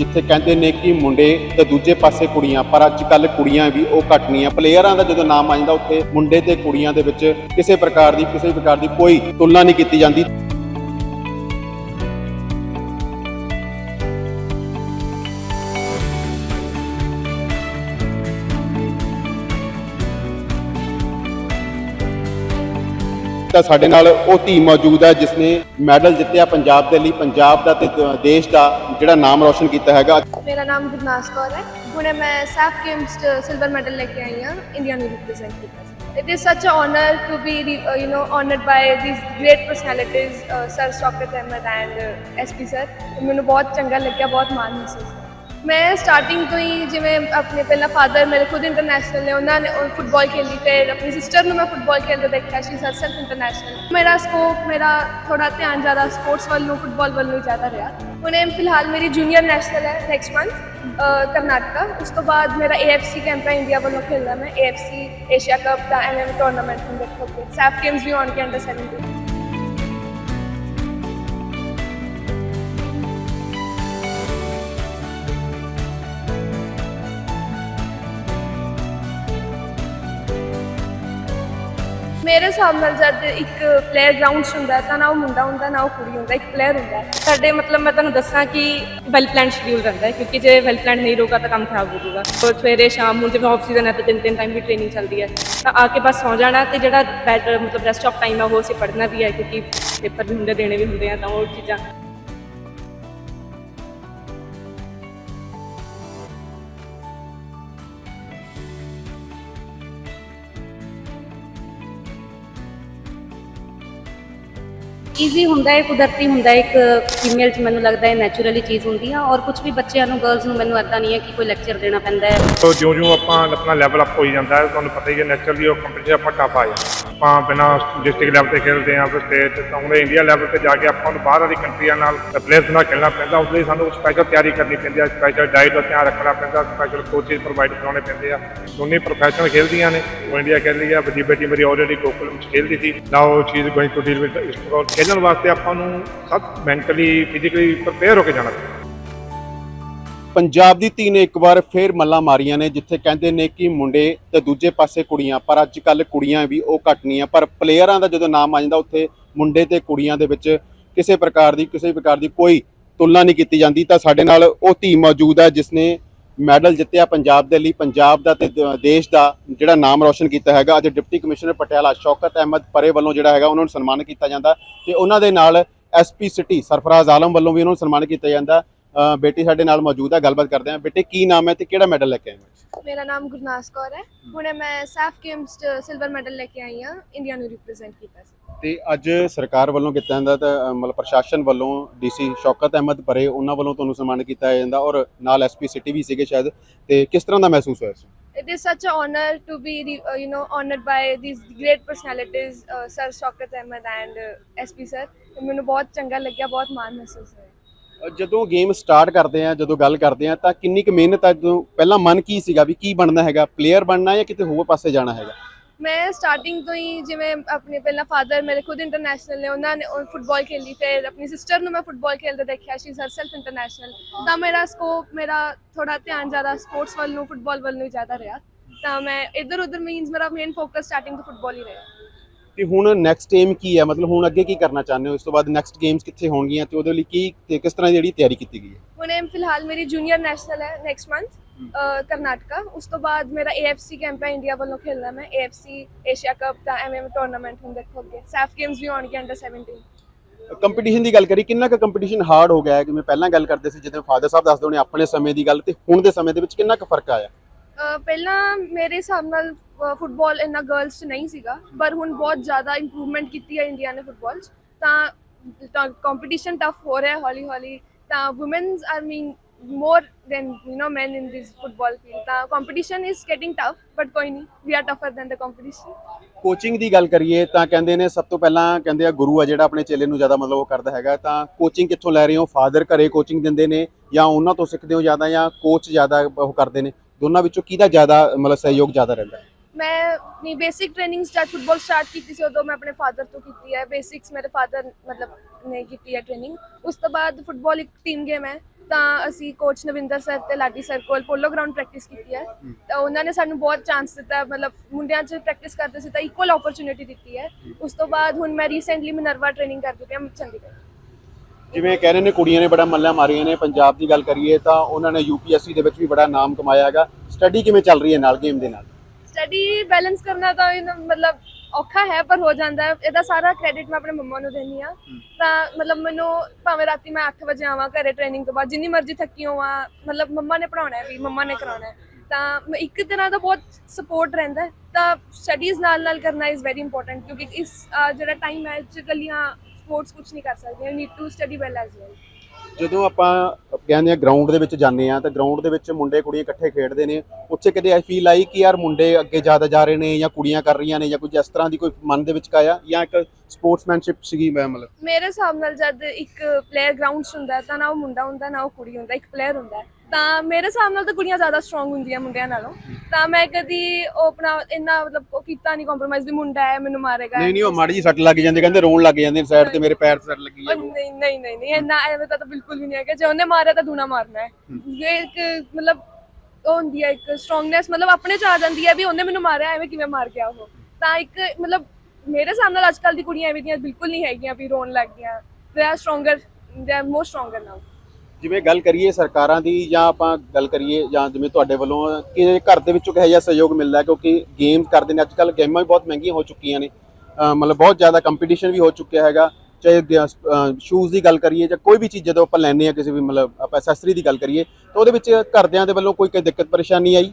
ਜਿੱਥੇ ਕਹਿੰਦੇ ਨੇ ਕਿ ਮੁੰਡੇ ਤੇ ਦੂਜੇ ਪਾਸੇ ਕੁੜੀਆਂ, ਪਰ ਅੱਜ ਕੱਲ ਕੁੜੀਆਂ ਵੀ ਉਹ ਘੱਟ ਨਹੀਂ ਪਲੇਅਰਾਂ ਦਾ ਜਦੋਂ ਨਾਮ ਆ ਜਾਂਦਾ, ਉੱਥੇ ਮੁੰਡੇ ਤੇ ਕੁੜੀਆਂ ਦੇ ਵਿੱਚ ਕਿਸੇ ਪ੍ਰਕਾਰ ਦੀ, ਕਿਸੇ ਪ੍ਰਕਾਰ ਦੀ ਕੋਈ ਤੁਲਨਾ ਨਹੀਂ ਕੀਤੀ ਜਾਂਦੀ। ਤਾਂ ਸਾਡੇ ਨਾਲ ਉਹ ਧੀ ਮੌਜੂਦ ਹੈ ਜਿਸ ਨੇ ਮੈਡਲ ਜਿੱਤਿਆ ਪੰਜਾਬ ਦੇ ਲਈ, ਪੰਜਾਬ ਦਾ ਤੇ ਦੇਸ਼ ਦਾ ਜਿਹੜਾ ਨਾਮ ਰੌਸ਼ਨ ਕੀਤਾ ਹੈਗਾ। ਮੇਰਾ ਨਾਮ ਗੁਰਨਾਸ ਕੌਰ ਹੈ। ਹੁਣੇ ਮੈਂ ਸੈਫ ਗੇਮਸ 'ਚ ਸਿਲਵਰ ਮੈਡਲ ਲੈ ਕੇ ਆਈ ਹਾਂ ਇੰਡੀਆ ਨੂੰ ਰਿਪਰੈਜ਼ੈਂਟ ਕੀਤਾ ਸੀ। It is such a honour to be you know honoured by these great personalities sir Shaukat Ahmad and SP sir ਮੈਨੂੰ ਬਹੁਤ ਚੰਗਾ ਲੱਗਿਆ, ਬਹੁਤ ਮਾਣ ਮਹਿਸੂਸ ਮੈਂ ਸਟਾਰਟਿੰਗ ਤੋਂ ਹੀ ਜਿਵੇਂ ਆਪਣੇ ਪਹਿਲਾਂ ਫਾਦਰ ਮੇਰੇ ਖੁਦ ਇੰਟਰਨੈਸ਼ਨਲ ਨੇ, ਉਹਨਾਂ ਨੇ ਫੁੱਟਬਾਲ ਖੇਲੀ, ਫਿਰ ਆਪਣੀ ਸਿਸਟਰ ਨੂੰ ਮੈਂ ਫੁੱਟਬਾਲ ਖੇਲਦੇ ਦੇਖਿਆ ਸੀ, ਸਰ ਸੈਲਫ ਇੰਟਰਨੈਸ਼ਨਲ ਮੇਰਾ ਸਕੋਪ ਮੇਰਾ ਥੋੜਾ ਧਿਆਨ ਜ਼ਿਆਦਾ ਸਪੋਰਟਸ ਵੱਲ ਨੂੰ ਫੁੱਟਬਾਲ ਵੱਲ ਨੂੰ ਜ਼ਿਆਦਾ ਰਿਹਾ। ਹੁਣੇ ਫਿਲਹਾਲ ਮੇਰੀ ਜੂਨੀਅਰ ਨੈਸ਼ਨਲ ਹੈ ਨੈਕਸਟ ਮੰਥ ਕਰਨਾਟਕਾ। ਉਸ ਤੋਂ ਬਾਅਦ ਮੇਰਾ AFC ਕੈਂਪ ਹੈ ਇੰਡੀਆ ਵੱਲੋਂ ਖੇਲਣਾ ਮੈਂ। AFC ਏਸ਼ੀਆ ਕੱਪ ਦਾ ਐਮਐਮ ਟੂਰਨਾਮੈਂਟ ਨੂੰ ਦੇਖੋਗੇ ਸੈਫ ਗੇਮਸ ਵੀ ਆਉਣ ਕੇ ਅੰਡਰ 17 ਮੇਰੇ ਹਿਸਾਬ ਨਾਲ ਜਦ ਇੱਕ ਪਲੇਅਰ ਗਰਾਊਂਡ 'ਚ ਹੁੰਦਾ ਤਾਂ ਨਾ ਉਹ ਮੁੰਡਾ ਹੁੰਦਾ, ਨਾ ਉਹ ਕੁੜੀ ਹੁੰਦਾ, ਇੱਕ ਪਲੇਅਰ ਹੁੰਦਾ ਸਾਡੇ ਮਤਲਬ ਮੈਂ ਤੁਹਾਨੂੰ ਦੱਸਾਂ ਕਿ ਵੈਲ ਪਲਾਨ ਸ਼ਡਿਊਲ ਰਹਿੰਦਾ ਹੈ, ਕਿਉਂਕਿ ਜੇ ਵੈਲ ਪਲਾਨ ਨਹੀਂ ਰਹੂਗਾ ਤਾਂ ਕੰਮ ਖਰਾਬ ਹੋ ਜਾਊਗਾ। ਸੋ ਸਵੇਰੇ ਸ਼ਾਮ ਨੂੰ ਜਿਵੇਂ ਆਫ ਸੀਜ਼ਨ ਹੈ, ਤਾਂ ਤਿੰਨ ਤਿੰਨ ਟਾਈਮ ਵੀ ਟ੍ਰੇਨਿੰਗ ਚੱਲਦੀ ਹੈ। ਤਾਂ ਆ ਕੇ ਬਸ ਸੌ ਜਾਣਾ ਤੇ ਜਿਹੜਾ ਬੈਡ ਮਤਲਬ ਰੈਸਟ ਆਫ ਟਾਈਮ ਆ ਉਹ ਅਸੀਂ ਪੜ੍ਹਨਾ ਵੀ ਹੈ, ਕਿਉਂਕਿ ਪੇਪਰ ਵੀ ਹੁੰਦੇ, ਦੇਣੇ ਵੀ ਹੁੰਦੇ ਆ, ਤਾਂ ਉਹ ਚੀਜ਼ਾਂ ਈਜ਼ੀ ਹੁੰਦਾ ਹੈ ਕੁਦਰਤੀ ਹੁੰਦਾ ਹੈ ਇੱਕ ਫੀਮੇਲ 'ਚ ਮੈਨੂੰ ਲੱਗਦਾ ਹੈ ਨੈਚੁਰਲੀ ਚੀਜ਼ ਹੁੰਦੀ ਆ। ਔਰ ਕੁਝ ਵੀ ਬੱਚਿਆਂ ਨੂੰ ਗਰਲਸ ਨੂੰ ਮੈਨੂੰ ਇਦਾਂ ਨਹੀਂ ਹੈ ਕਿ ਕੋਈ ਲੈਕਚਰ ਦੇਣਾ ਪੈਂਦਾ ਹੈ। ਸੋ ਜਿਉਂ ਜਿਉਂ ਆਪਾਂ ਆਪਣਾ ਲੈਵਲ ਅਪ ਹੋਈ ਜਾਂਦਾ ਹੈ, ਤੁਹਾਨੂੰ ਪਤਾ ਹੀ ਹੈ ਨੈਚੁਰਲੀ ਉਹ ਕੰਪੀਟੀਸ਼ਨ ਆਪਾਂ ਟਫ ਆ ਜਾਂਦਾ ਆਪਾਂ ਬਿਨਾਂ ਡਿਸਟ੍ਰਿਕਟ ਲੈਵਲ ਤੇ ਖੇਡਦੇ ਹਾਂ ਫਿਰ ਸਟੇਟ ਤਾਂ ਹੁਣ ਇੰਡੀਆ ਲੈਵਲ ਤੇ ਜਾ ਕੇ ਆਪਾਂ ਨੂੰ ਬਾਹਰ ਵਾਲੀ ਕੰਟਰੀਆਂ ਨਾਲ ਪਲੇਅਰਸ ਨਾਲ ਖੇਡਣਾ ਪੈਂਦਾ, ਉਸ ਲਈ ਸਾਨੂੰ ਸਪੈਸ਼ਲ ਤਿਆਰੀ ਕਰਨੀ ਪੈਂਦੀ ਹੈ ਸਪੈਸ਼ਲ ਡਾਈਟ ਦਾ ਧਿਆਨ ਰੱਖਣਾ ਪੈਂਦਾ ਸਪੈਸ਼ਲ ਕੋਚਿਸ ਪ੍ਰੋਵਾਈਡ ਕਰਾਉਣੇ ਪੈਂਦੇ ਆ। ਦੋਨੇ ਪ੍ਰੋਫੈਸ਼ਨਲ ਖੇਡਦੀਆਂ ਨੇ, ਉਹ ਇੰਡੀਆ ਖੇਡਦੀ ਆ, ਵੱਡੀ ਬੇਟੀ ਮੇਰੀ ਆਲਰੇਡੀ ਗੋਕੁਲਮ ਵਿੱਚ ਖੇਡਦੀ ਸੀ ਨਾ ਉਹ ਚੀਜ਼ ਗੋਇੰਗ ਟੂ ਡੀਲ ਵਿਦ ਇਸ ਖੇਡਣ ਵਾਸਤੇ ਆਪਾਂ ਨੂੰ ਸਭ ਮੈਂਟਲੀ ਫਿਜ਼ੀਕਲੀ ਪ੍ਰਪੇਅਰ ਹੋ ਕੇ ਜਾਣਾ ਪੈਂਦਾ। ਪੰਜਾਬ ਦੀ ਧੀ ਨੇ ਇੱਕ ਵਾਰ ਫੇਰ ਮੱਲਾਂ ਮਾਰੀਆਂ ਨੇ, ਜਿੱਥੇ ਕਹਿੰਦੇ ਨੇ ਕਿ ਮੁੰਡੇ ਤੇ ਦੂਜੇ ਪਾਸੇ ਕੁੜੀਆਂ, ਪਰ ਅੱਜ ਕੱਲ ਕੁੜੀਆਂ ਵੀ ਉਹ ਘੱਟ ਨਹੀਂ ਆ, ਪਰ ਪਲੇਅਰਾਂ ਦਾ ਜਦੋਂ ਨਾਮ ਆ ਜਾਂਦਾ, ਉੱਥੇ ਮੁੰਡੇ ਤੇ ਕੁੜੀਆਂ ਦੇ ਵਿੱਚ ਕਿਸੇ ਪ੍ਰਕਾਰ ਦੀ, ਕਿਸੇ ਪ੍ਰਕਾਰ ਦੀ ਕੋਈ ਤੁਲਨਾ ਨਹੀਂ ਕੀਤੀ ਜਾਂਦੀ। ਤਾਂ ਸਾਡੇ ਨਾਲ ਉਹ ਧੀ ਮੌਜੂਦ ਹੈ ਜਿਸ ਨੇ ਮੈਡਲ ਜਿੱਤਿਆ ਪੰਜਾਬ ਦੇ ਲਈ, ਪੰਜਾਬ ਦਾ ਤੇ ਦੇਸ਼ ਦਾ ਜਿਹੜਾ ਨਾਮ ਰੌਸ਼ਨ ਕੀਤਾ ਹੈਗਾ। ਅੱਜ ਡਿਪਟੀ ਕਮਿਸ਼ਨਰ ਪਟਿਆਲਾ ਸ਼ੌਕਤ ਅਹਿਮਦ ਪਰੇ ਵੱਲੋਂ ਜਿਹੜਾ ਹੈਗਾ, ਉਹਨਾਂ ਨੂੰ ਸਨਮਾਨਿਤ ਕੀਤਾ ਜਾਂਦਾ ਤੇ ਉਹਨਾਂ ਦੇ ਨਾਲ ਐਸਪੀ ਸਿਟੀ ਸਰਫਰਾਜ਼ ਆਲਮ ਵੱਲੋਂ ਵੀ ਉਹਨਾਂ ਨੂੰ ਸਨਮਾਨਿਤ ਕੀਤਾ ਜਾਂਦਾ। ਬੇਟੀ ਸਾਡੇ ਨਾਲ ਮੌਜੂਦ ਹੈ ਗੱਲਬਾਤ ਕਰਦੇ ਹਾਂ ਬੇਟੇ ਕੀ ਨਾਮ ਹੈ ਤੇ ਕਿਹੜਾ ਮੈਡਲ ਲੈ ਕੇ ਆਏ ਹੋ? ਮੇਰਾ ਨਾਮ ਗੁਰਨਾਸ ਕੌਰ ਹੈ। ਹੁਣੇ ਮੈਂ ਸੈਫ ਗੇਮਸ 'ਚ ਸਿਲਵਰ ਮੈਡਲ ਲੈ ਕੇ ਆਈ ਹਾਂ। ਇੰਡੀਆ ਨੂੰ ਰਿਪਰੈਜ਼ੈਂਟ ਕੀਤਾ ਸੀ। ਤੇ ਅੱਜ ਸਰਕਾਰ ਵੱਲੋਂ ਕੀਤਾ ਜਾਂਦਾ ਤਾਂ ਮਤਲਬ ਪ੍ਰਸ਼ਾਸਨ ਵੱਲੋਂ ਡੀਸੀ ਸ਼ੌਕਤ ਅਹਿਮਦ ਪਰੇ ਉਹਨਾਂ ਵੱਲੋਂ ਤੁਹਾਨੂੰ ਸਨਮਾਨਿਤ ਕੀਤਾ ਜਾਂਦਾ ਔਰ ਨਾਲ ਐਸਪੀ ਸਿਟੀ ਵੀ ਸੀਗੇ ਸ਼ਾਇਦ। ਤੇ ਕਿਸ ਤਰ੍ਹਾਂ ਦਾ ਮਹਿਸੂਸ ਹੋਇਆ ਸੀ? It is such an honor to be, uh, you know, honored by these great personalities, uh, Sir Shaukat Ahmed and uh, SP Sir. ਤੇ ਮੈਨੂੰ ਬਹੁਤ ਚੰਗਾ ਲੱਗਿਆ ਬਹੁਤ ਮਾਣ ਮਹਿਸੂਸ ਹੋਇਆ। ਜਦੋਂ ਗੇਮ ਸਟਾਰਟ ਕਰਦੇ ਆ, ਜਦੋਂ ਗੱਲ ਕਰਦੇ ਆ, ਤਾਂ ਕਿੰਨੀ ਕੁ ਮਿਹਨਤ ਹੈ ਜਦੋਂ ਪਹਿਲਾਂ ਮਨ ਕੀ ਸੀਗਾ ਵੀ ਕੀ ਬਣਨਾ ਹੈਗਾ? ਪਲੇਅਰ ਬਣਨਾ ਜਾਂ ਕਿਤੇ ਹੋਰ ਪਾਸੇ ਜਾਣਾ ਹੈਗਾ? ਮੈਂ ਸਟਾਰਟਿੰਗ ਤੋਂ ਹੀ ਜਿਵੇਂ ਆਪਣੇ ਪਹਿਲਾਂ ਫਾਦਰ ਮੇਰੇ ਖੁਦ ਇੰਟਰਨੈਸ਼ਨਲ ਨੇ, ਉਹਨਾਂ ਨੇ ਫੁੱਟਬਾਲ ਖੇਲੀ, ਫਿਰ ਆਪਣੀ ਸਿਸਟਰ ਨੂੰ ਮੈਂ ਫੁੱਟਬਾਲ ਖੇਲਦੇ ਦੇਖਿਆ ਸੀ ਸਰ ਸੈਲਫ ਇੰਟਰਨੈਸ਼ਨਲ ਤਾਂ ਮੇਰਾ ਸਕੋਪ ਮੇਰਾ ਥੋੜਾ ਧਿਆਨ ਜ਼ਿਆਦਾ ਸਪੋਰਟਸ ਵੱਲ ਨੂੰ ਫੁੱਟਬਾਲ ਵੱਲ ਨੂੰ ਜ਼ਿਆਦਾ ਰਿਹਾ। ਤਾਂ ਮੈਂ ਇੱਧਰ ਉੱਧਰ ਮੀਨਸ ਮੇਰਾ ਮੇਨ ਫੋਕਸ ਸਟਾਰਟਿੰਗ ਤੋਂ ਫੁੱਟਬਾਲ ਹੀ ਰਿਹਾ। ਤੇ ਹੁਣ ਨੈਕਸਟ ਏਮ ਕੀ ਹੈ? ਮਤਲਬ ਹੁਣ ਅੱਗੇ ਕੀ ਕਰਨਾ ਚਾਹੁੰਦੇ ਹੋ? ਇਸ ਤੋਂ ਬਾਅਦ ਨੈਕਸਟ ਗੇਮਸ ਕਿੱਥੇ ਹੋਣਗੀਆਂ ਤੇ ਉਹਦੇ ਲਈ ਕੀ ਤੇ ਕਿਸ ਤਰ੍ਹਾਂ ਦੀ ਜਿਹੜੀ ਤਿਆਰੀ ਕੀਤੀ ਗਈ ਹੈ? ਹੁਣੇ ਫਿਲਹਾਲ ਮੇਰੀ ਜੂਨੀਅਰ ਨੈਸ਼ਨਲ ਹੈ ਨੈਕਸਟ ਮੰਥ ਕਰਨਾਟਕਾ। ਉਸ ਤੋਂ ਬਾਅਦ ਮੇਰਾ AFC ਕੈਂਪ ਹੈ ਇੰਡੀਆ ਵੱਲੋਂ ਖੇਲਣਾ ਮੈਂ। AFC ਏਸ਼ੀਆ ਕੱਪ ਦਾ ਐਮਐਮ ਟੂਰਨਾਮੈਂਟ ਹੁਣ ਦੇਖੋਗੇ ਸੈਫ ਗੇਮਸ ਵੀ ਆਉਣਗੇ ਅੰਡਰ 17 ਕੰਪੀਟੀਸ਼ਨ ਦੀ ਗੱਲ ਕਰੀ ਕਿੰਨਾ ਕੁ ਕੰਪੀਟੀਸ਼ਨ ਹਾਰਡ ਹੋ ਗਿਆ ਹੈ? ਜਿਵੇਂ ਪਹਿਲਾਂ ਗੱਲ ਕਰਦੇ ਸੀ ਜਦੋਂ ਫਾਦਰ ਸਾਹਿਬ ਦੱਸਦੇ ਹੋਣੇ ਆਪਣੇ ਸਮੇਂ ਦੀ ਗੱਲ ਤੇ ਹੁਣ ਦੇ ਸਮੇਂ ਦੇ ਵਿੱਚ ਕਿੰਨਾ ਕੁ ਫ਼ਰਕ ਆਇਆ? ਪਹਿਲਾਂ ਮੇਰੇ ਹਿਸਾਬ ਨਾਲ ਫੁੱਟਬਾਲ ਇੰਨਾ ਗਰਲਸ 'ਚ ਨਹੀਂ ਸੀਗਾ, ਪਰ ਹੁਣ ਬਹੁਤ ਜ਼ਿਆਦਾ ਇੰਪਰੂਵਮੈਂਟ ਕੀਤੀ ਹੈ ਇੰਡੀਆ ਨੇ ਫੁੱਟਬਾਲ 'ਚ। ਤਾਂ ਕੰਪੀਟੀਸ਼ਨ ਟਫ ਹੋ ਰਿਹਾ ਹੌਲੀ ਹੌਲੀ। ਤਾਂ womens are mean more than you know men in this football field ਤਾਂ competition is getting tough but ਕੋਈ ਨਹੀਂ we are tougher than the competition coaching ਦੀ ਗੱਲ ਕਰੀਏ, ਤਾਂ ਕਹਿੰਦੇ ਨੇ, ਸਭ ਤੋਂ ਪਹਿਲਾਂ ਕਹਿੰਦੇ ਆ, ਗੁਰੂ ਆ ਜਿਹੜਾ ਆਪਣੇ ਚੇਲੇ ਨੂੰ ਜ਼ਿਆਦਾ ਮਤਲਬ ਉਹ ਕਰਦਾ ਹੈਗਾ। ਤਾਂ ਕੋਚਿੰਗ ਕਿੱਥੋਂ ਲੈ ਰਹੇ ਹੋ? ਫਾਦਰ ਘਰੇ ਕੋਚਿੰਗ ਦਿੰਦੇ ਨੇ ਜਾਂ ਉਹਨਾਂ ਤੋਂ ਸਿੱਖਦੇ ਹੋ ਜ਼ਿਆਦਾ ਜਾਂ ਕੋਚ ਜ਼ਿਆਦਾ ਉਹ ਕਰਦੇ ਨੇ? ਦੋਨਾਂ ਵਿੱਚੋਂ ਕਿਹਦਾ ਜ਼ਿਆਦਾ ਮਤਲਬ ਸਹਿਯੋਗ ਜ਼ਿਆਦਾ ਰਹਿੰਦਾ ਮੈਂ ਆਪਣੀ ਬੇਸਿਕ ਟ੍ਰੇਨਿੰਗ ਜਦ ਫੁੱਟਬਾਲ ਸਟਾਰਟ ਕੀਤੀ ਸੀ ਉਦੋਂ ਮੈਂ ਆਪਣੇ ਫਾਦਰ ਤੋਂ ਕੀਤੀ ਹੈ। ਬੇਸਿਕਸ ਮੇਰੇ ਫਾਦਰ ਮਤਲਬ ਨੇ ਕੀਤੀ ਹੈ ਟ੍ਰੇਨਿੰਗ ਉਸ ਤੋਂ ਬਾਅਦ ਫੁੱਟਬਾਲ ਇੱਕ ਟੀਮ ਗੇਮ ਹੈ। ਤਾਂ ਅਸੀਂ ਕੋਚ ਨਵਿੰਦਰ ਸਰ ਤੇ ਲਾਡੀ ਸਰ ਕੋਲ ਪੋਲੋ ਗਰਾਊਂਡ ਪ੍ਰੈਕਟਿਸ ਕੀਤੀ ਹੈ। ਤਾਂ ਉਹਨਾਂ ਨੇ ਸਾਨੂੰ ਬਹੁਤ ਚਾਂਸ ਦਿੱਤਾ। ਮਤਲਬ ਮੁੰਡਿਆਂ 'ਚ ਪ੍ਰੈਕਟਿਸ ਕਰਦੇ ਸੀ ਤਾਂ ਇਕੁਅਲ ਓਪਰਚੁਨਿਟੀ ਦਿੱਤੀ ਹੈ। ਉਸ ਤੋਂ ਬਾਅਦ ਹੁਣ ਮੈਂ ਰੀਸੈਂਟਲੀ ਮਨਰਵਾ ਟ੍ਰੇਨਿੰਗ ਕਰਦੀ ਪਿਆ ਚੰਡੀਗੜ੍ਹ। ਜਿਵੇਂ ਕਹਿ ਰਹੇ ਨੇ ਕੁੜੀਆਂ ਨੇ ਬੜਾ ਮੱਲਾ ਮਾਰੀਆਂ ਨੇ। ਪੰਜਾਬ ਦੀ ਗੱਲ ਕਰੀਏ ਤਾਂ ਉਹਨਾਂ ਨੇ ਯੂਪੀਐਸਸੀ ਦੇ ਵਿੱਚ ਵੀ ਬੜਾ ਨਾਮ ਕਮਾਇਆ ਹੈਗਾ। ਸਟੱਡੀ ਕਿਵੇਂ ਚੱਲ ਰਹੀ ਹੈ ਨਾਲ ਗੇਮ ਦੇ ਨਾਲ? ਸਟੱਡੀ ਬੈਲੈਂਸ ਕਰਨਾ ਤਾਂ ਇਹ ਨਾ ਮਤਲਬ ਔਖਾ ਹੈ ਪਰ ਹੋ ਜਾਂਦਾ ਹੈ। ਇਹਦਾ ਸਾਰਾ ਕ੍ਰੈਡਿਟ ਮੈਂ ਆਪਣੇ ਮੰਮਾ ਨੂੰ ਦਿੰਦੀ ਆ ਤਾਂ ਮਤਲਬ ਮੈਨੂੰ ਭਾਵੇਂ ਰਾਤੀ ਮੈਂ 8 ਵਜੇ ਆਵਾਂ ਘਰੇ ਟ੍ਰੇਨਿੰਗ ਤੋਂ ਬਾਅਦ ਜਿੰਨੀ ਮਰਜ਼ੀ ਥੱਕੀ ਹੋਵਾਂ ਮਤਲਬ ਮੰਮਾ ਨੇ ਪੜਾਉਣਾ ਹੈ ਵੀ ਮੰਮਾ ਨੇ ਕਰਾਉਣਾ ਹੈ। ਤਾਂ ਇੱਕ ਤਰ੍ਹਾਂ ਦਾ ਬਹੁਤ ਸਪੋਰਟ ਰਹਿੰਦਾ ਤਾਂ ਸਟੱਡੀਜ਼ ਨਾਲ ਨਾਲ ਕਰਨਾ ਇਜ਼ ਵੈਰੀ ਇੰਪੋਰਟੈਂਟ ਕਿਉਂਕਿ ਇਸ ਜਿਹੜਾ ਟਾਈਮ ਹੈ ਚ ਕੱਲੀਆਂ ਸਪੋਰਟਸ ਕੁਝ ਨਹੀਂ ਕਰ ਸਕਦੀਆਂ you need to study well as well ਜਦੋਂ ਆਪਾਂ ਕਹਿੰਦੇ ਆ ਗਰਾਊਂਡ ਦੇ ਵਿੱਚ ਜਾਂਦੇ ਆ ਤਾਂ ਗਰਾਊਂਡ ਦੇ ਵਿੱਚ ਮੁੰਡੇ ਕੁੜੀਆਂ ਇਕੱਠੇ ਖੇਡਦੇ ਨੇ। ਉੱਥੇ ਕਦੇ ਐ ਫੀਲ ਆਈ ਕਿ ਯਾਰ ਮੁੰਡੇ ਅੱਗੇ ਜ਼ਿਆਦਾ ਜਾ ਰਹੇ ਨੇ ਜਾਂ ਕੁੜੀਆਂ ਕਰ ਰਹੀਆਂ ਨੇ ਜਾਂ ਕੁਝ ਇਸ ਤਰ੍ਹਾਂ ਦੀ ਕੋਈ ਮਨ ਦੇ ਵਿੱਚ ਆਇਆ ਜਾਂ ਇੱਕ ਸਪੋਰਟਸਮੈਨਸ਼ਿਪ ਸੀਗੀ ਮੈਂ ਮਤਲਬ? ਮੇਰੇ ਹਿਸਾਬ ਨਾਲ ਜਦ ਇੱਕ ਪਲੇਅਰ ਗਰਾਊਂਡ 'ਚ ਹੁੰਦਾ ਤਾਂ ਨਾ ਉਹ ਮੁੰਡਾ ਹੁੰਦਾ ਨਾ ਉਹ ਕੁੜੀ ਹੁੰਦਾ ਇੱਕ ਪਲੇਅਰ ਹੁੰਦਾ। ਤਾਂ ਮੇਰੇ ਹਿਸਾਬ ਨਾਲ ਤਾਂ ਕੁੜੀਆਂ ਜ਼ਿਆਦਾ ਸਟਰੋਂਗ ਹੁੰਦੀਆਂ ਮੁੰਡਿਆਂ ਨਾਲੋਂ। ਤਾਂ ਮੈਂ ਕਦੀ ਉਹ ਆਪਣਾ ਇੰਨਾ ਮਤਲਬ ਉਹ ਕੀਤਾ ਨਹੀਂ ਕੰਪਰੋਮਾਈਜ਼ ਵੀ ਮੁੰਡਾ ਹੈ ਮੈਨੂੰ ਮਾਰੇਗਾ। ਨਹੀਂ ਨਹੀਂ ਉਹ ਮਾੜੀ ਜੀ ਸੱਟ ਲੱਗ ਜਾਂਦੀ ਕਹਿੰਦੇ ਰੋਣ ਲੱਗ ਜਾਂਦੇ ਨੇ ਸਾਈਡ ਤੇ ਮੇਰੇ ਪੈਰ 'ਤੇ ਸੱਟ ਲੱਗੀ ਉਹ ਹੈ ਨਹੀਂ ਨਹੀਂ ਨਹੀਂ ਨਹੀਂ ਇੰਨਾ ਐਵੇਂ ਤਾਂ ਬਿਲਕੁਲ ਵੀ ਨਹੀਂ ਹੈ ਕਿ ਜੇ ਉਹਨੇ ਮਾਰਿਆ ਤਾਂ ਦੂਣਾ ਮਾਰਨਾ ਹੈ। ਇਹ ਇੱਕ ਮਤਲਬ ਉਹ ਹੁੰਦੀ ਹੈ ਇੱਕ ਸਟਰੋਂਗਨੈਸ ਮਤਲਬ ਆਪਣੇ ਚ ਆ ਜਾਂਦੀ ਹੈ ਵੀ ਉਹਨੇ ਮੈਨੂੰ ਮਾਰਿਆ ਐਵੇਂ ਕਿਵੇਂ ਮਾਰ ਗਿਆ ਉਹ। ਤਾਂ ਇੱਕ ਮਤਲਬ ਮੇਰੇ ਸਾਹਮਣੇ ਅੱਜ ਕੱਲ ਦੀ ਕੁੜੀਆਂ ਐਵੇਂ ਦੀਆਂ ਬਿਲਕੁਲ ਨਹੀਂ ਹੈਗੀਆਂ ਵੀ ਰੋਣ ਲੱਗ ਗਈਆਂ। They are stronger they are more stronger now ਜਿਵੇਂ ਗੱਲ ਕਰੀਏ ਸਰਕਾਰਾਂ ਦੀ ਜਾਂ ਆਪਾਂ ਗੱਲ ਕਰੀਏ ਜਾਂ ਜਿਵੇਂ ਤੁਹਾਡੇ ਵੱਲੋਂ ਕਿ ਘਰ ਦੇ ਵਿੱਚੋਂ ਕਿਹੋ ਜਿਹਾ ਸਹਿਯੋਗ ਮਿਲਦਾ ਕਿਉਂਕਿ ਗੇਮਸ ਕਰਦੇ ਨੇ ਅੱਜ ਕੱਲ ਗੇਮਾਂ ਵੀ ਬਹੁਤ ਮਹਿੰਗੀਆਂ ਹੋ ਚੁੱਕੀਆਂ ਨੇ। ਮਤਲਬ ਬਹੁਤ ਜ਼ਿਆਦਾ ਕੰਪੀਟੀਸ਼ਨ ਵੀ ਹੋ ਚੁੱਕਿਆ ਹੈਗਾ। ਚਾਹੇ ਸ਼ੂਜ਼ ਦੀ ਗੱਲ ਕਰੀਏ ਜਾਂ ਕੋਈ ਵੀ ਚੀਜ਼ ਜਦੋਂ ਆਪਾਂ ਲੈਂਦੇ ਆ ਕਿਸੇ ਵੀ ਮਤਲਬ ਆਪਾਂ ਐਕਸੈਸਰੀ ਦੀ ਗੱਲ ਕਰੀਏ, ਤਾਂ ਉਹਦੇ ਵਿੱਚ ਘਰਦਿਆਂ ਦੇ ਵੱਲੋਂ ਕੋਈ ਕੋਈ ਦਿੱਕਤ ਪਰੇਸ਼ਾਨੀ ਆਈ?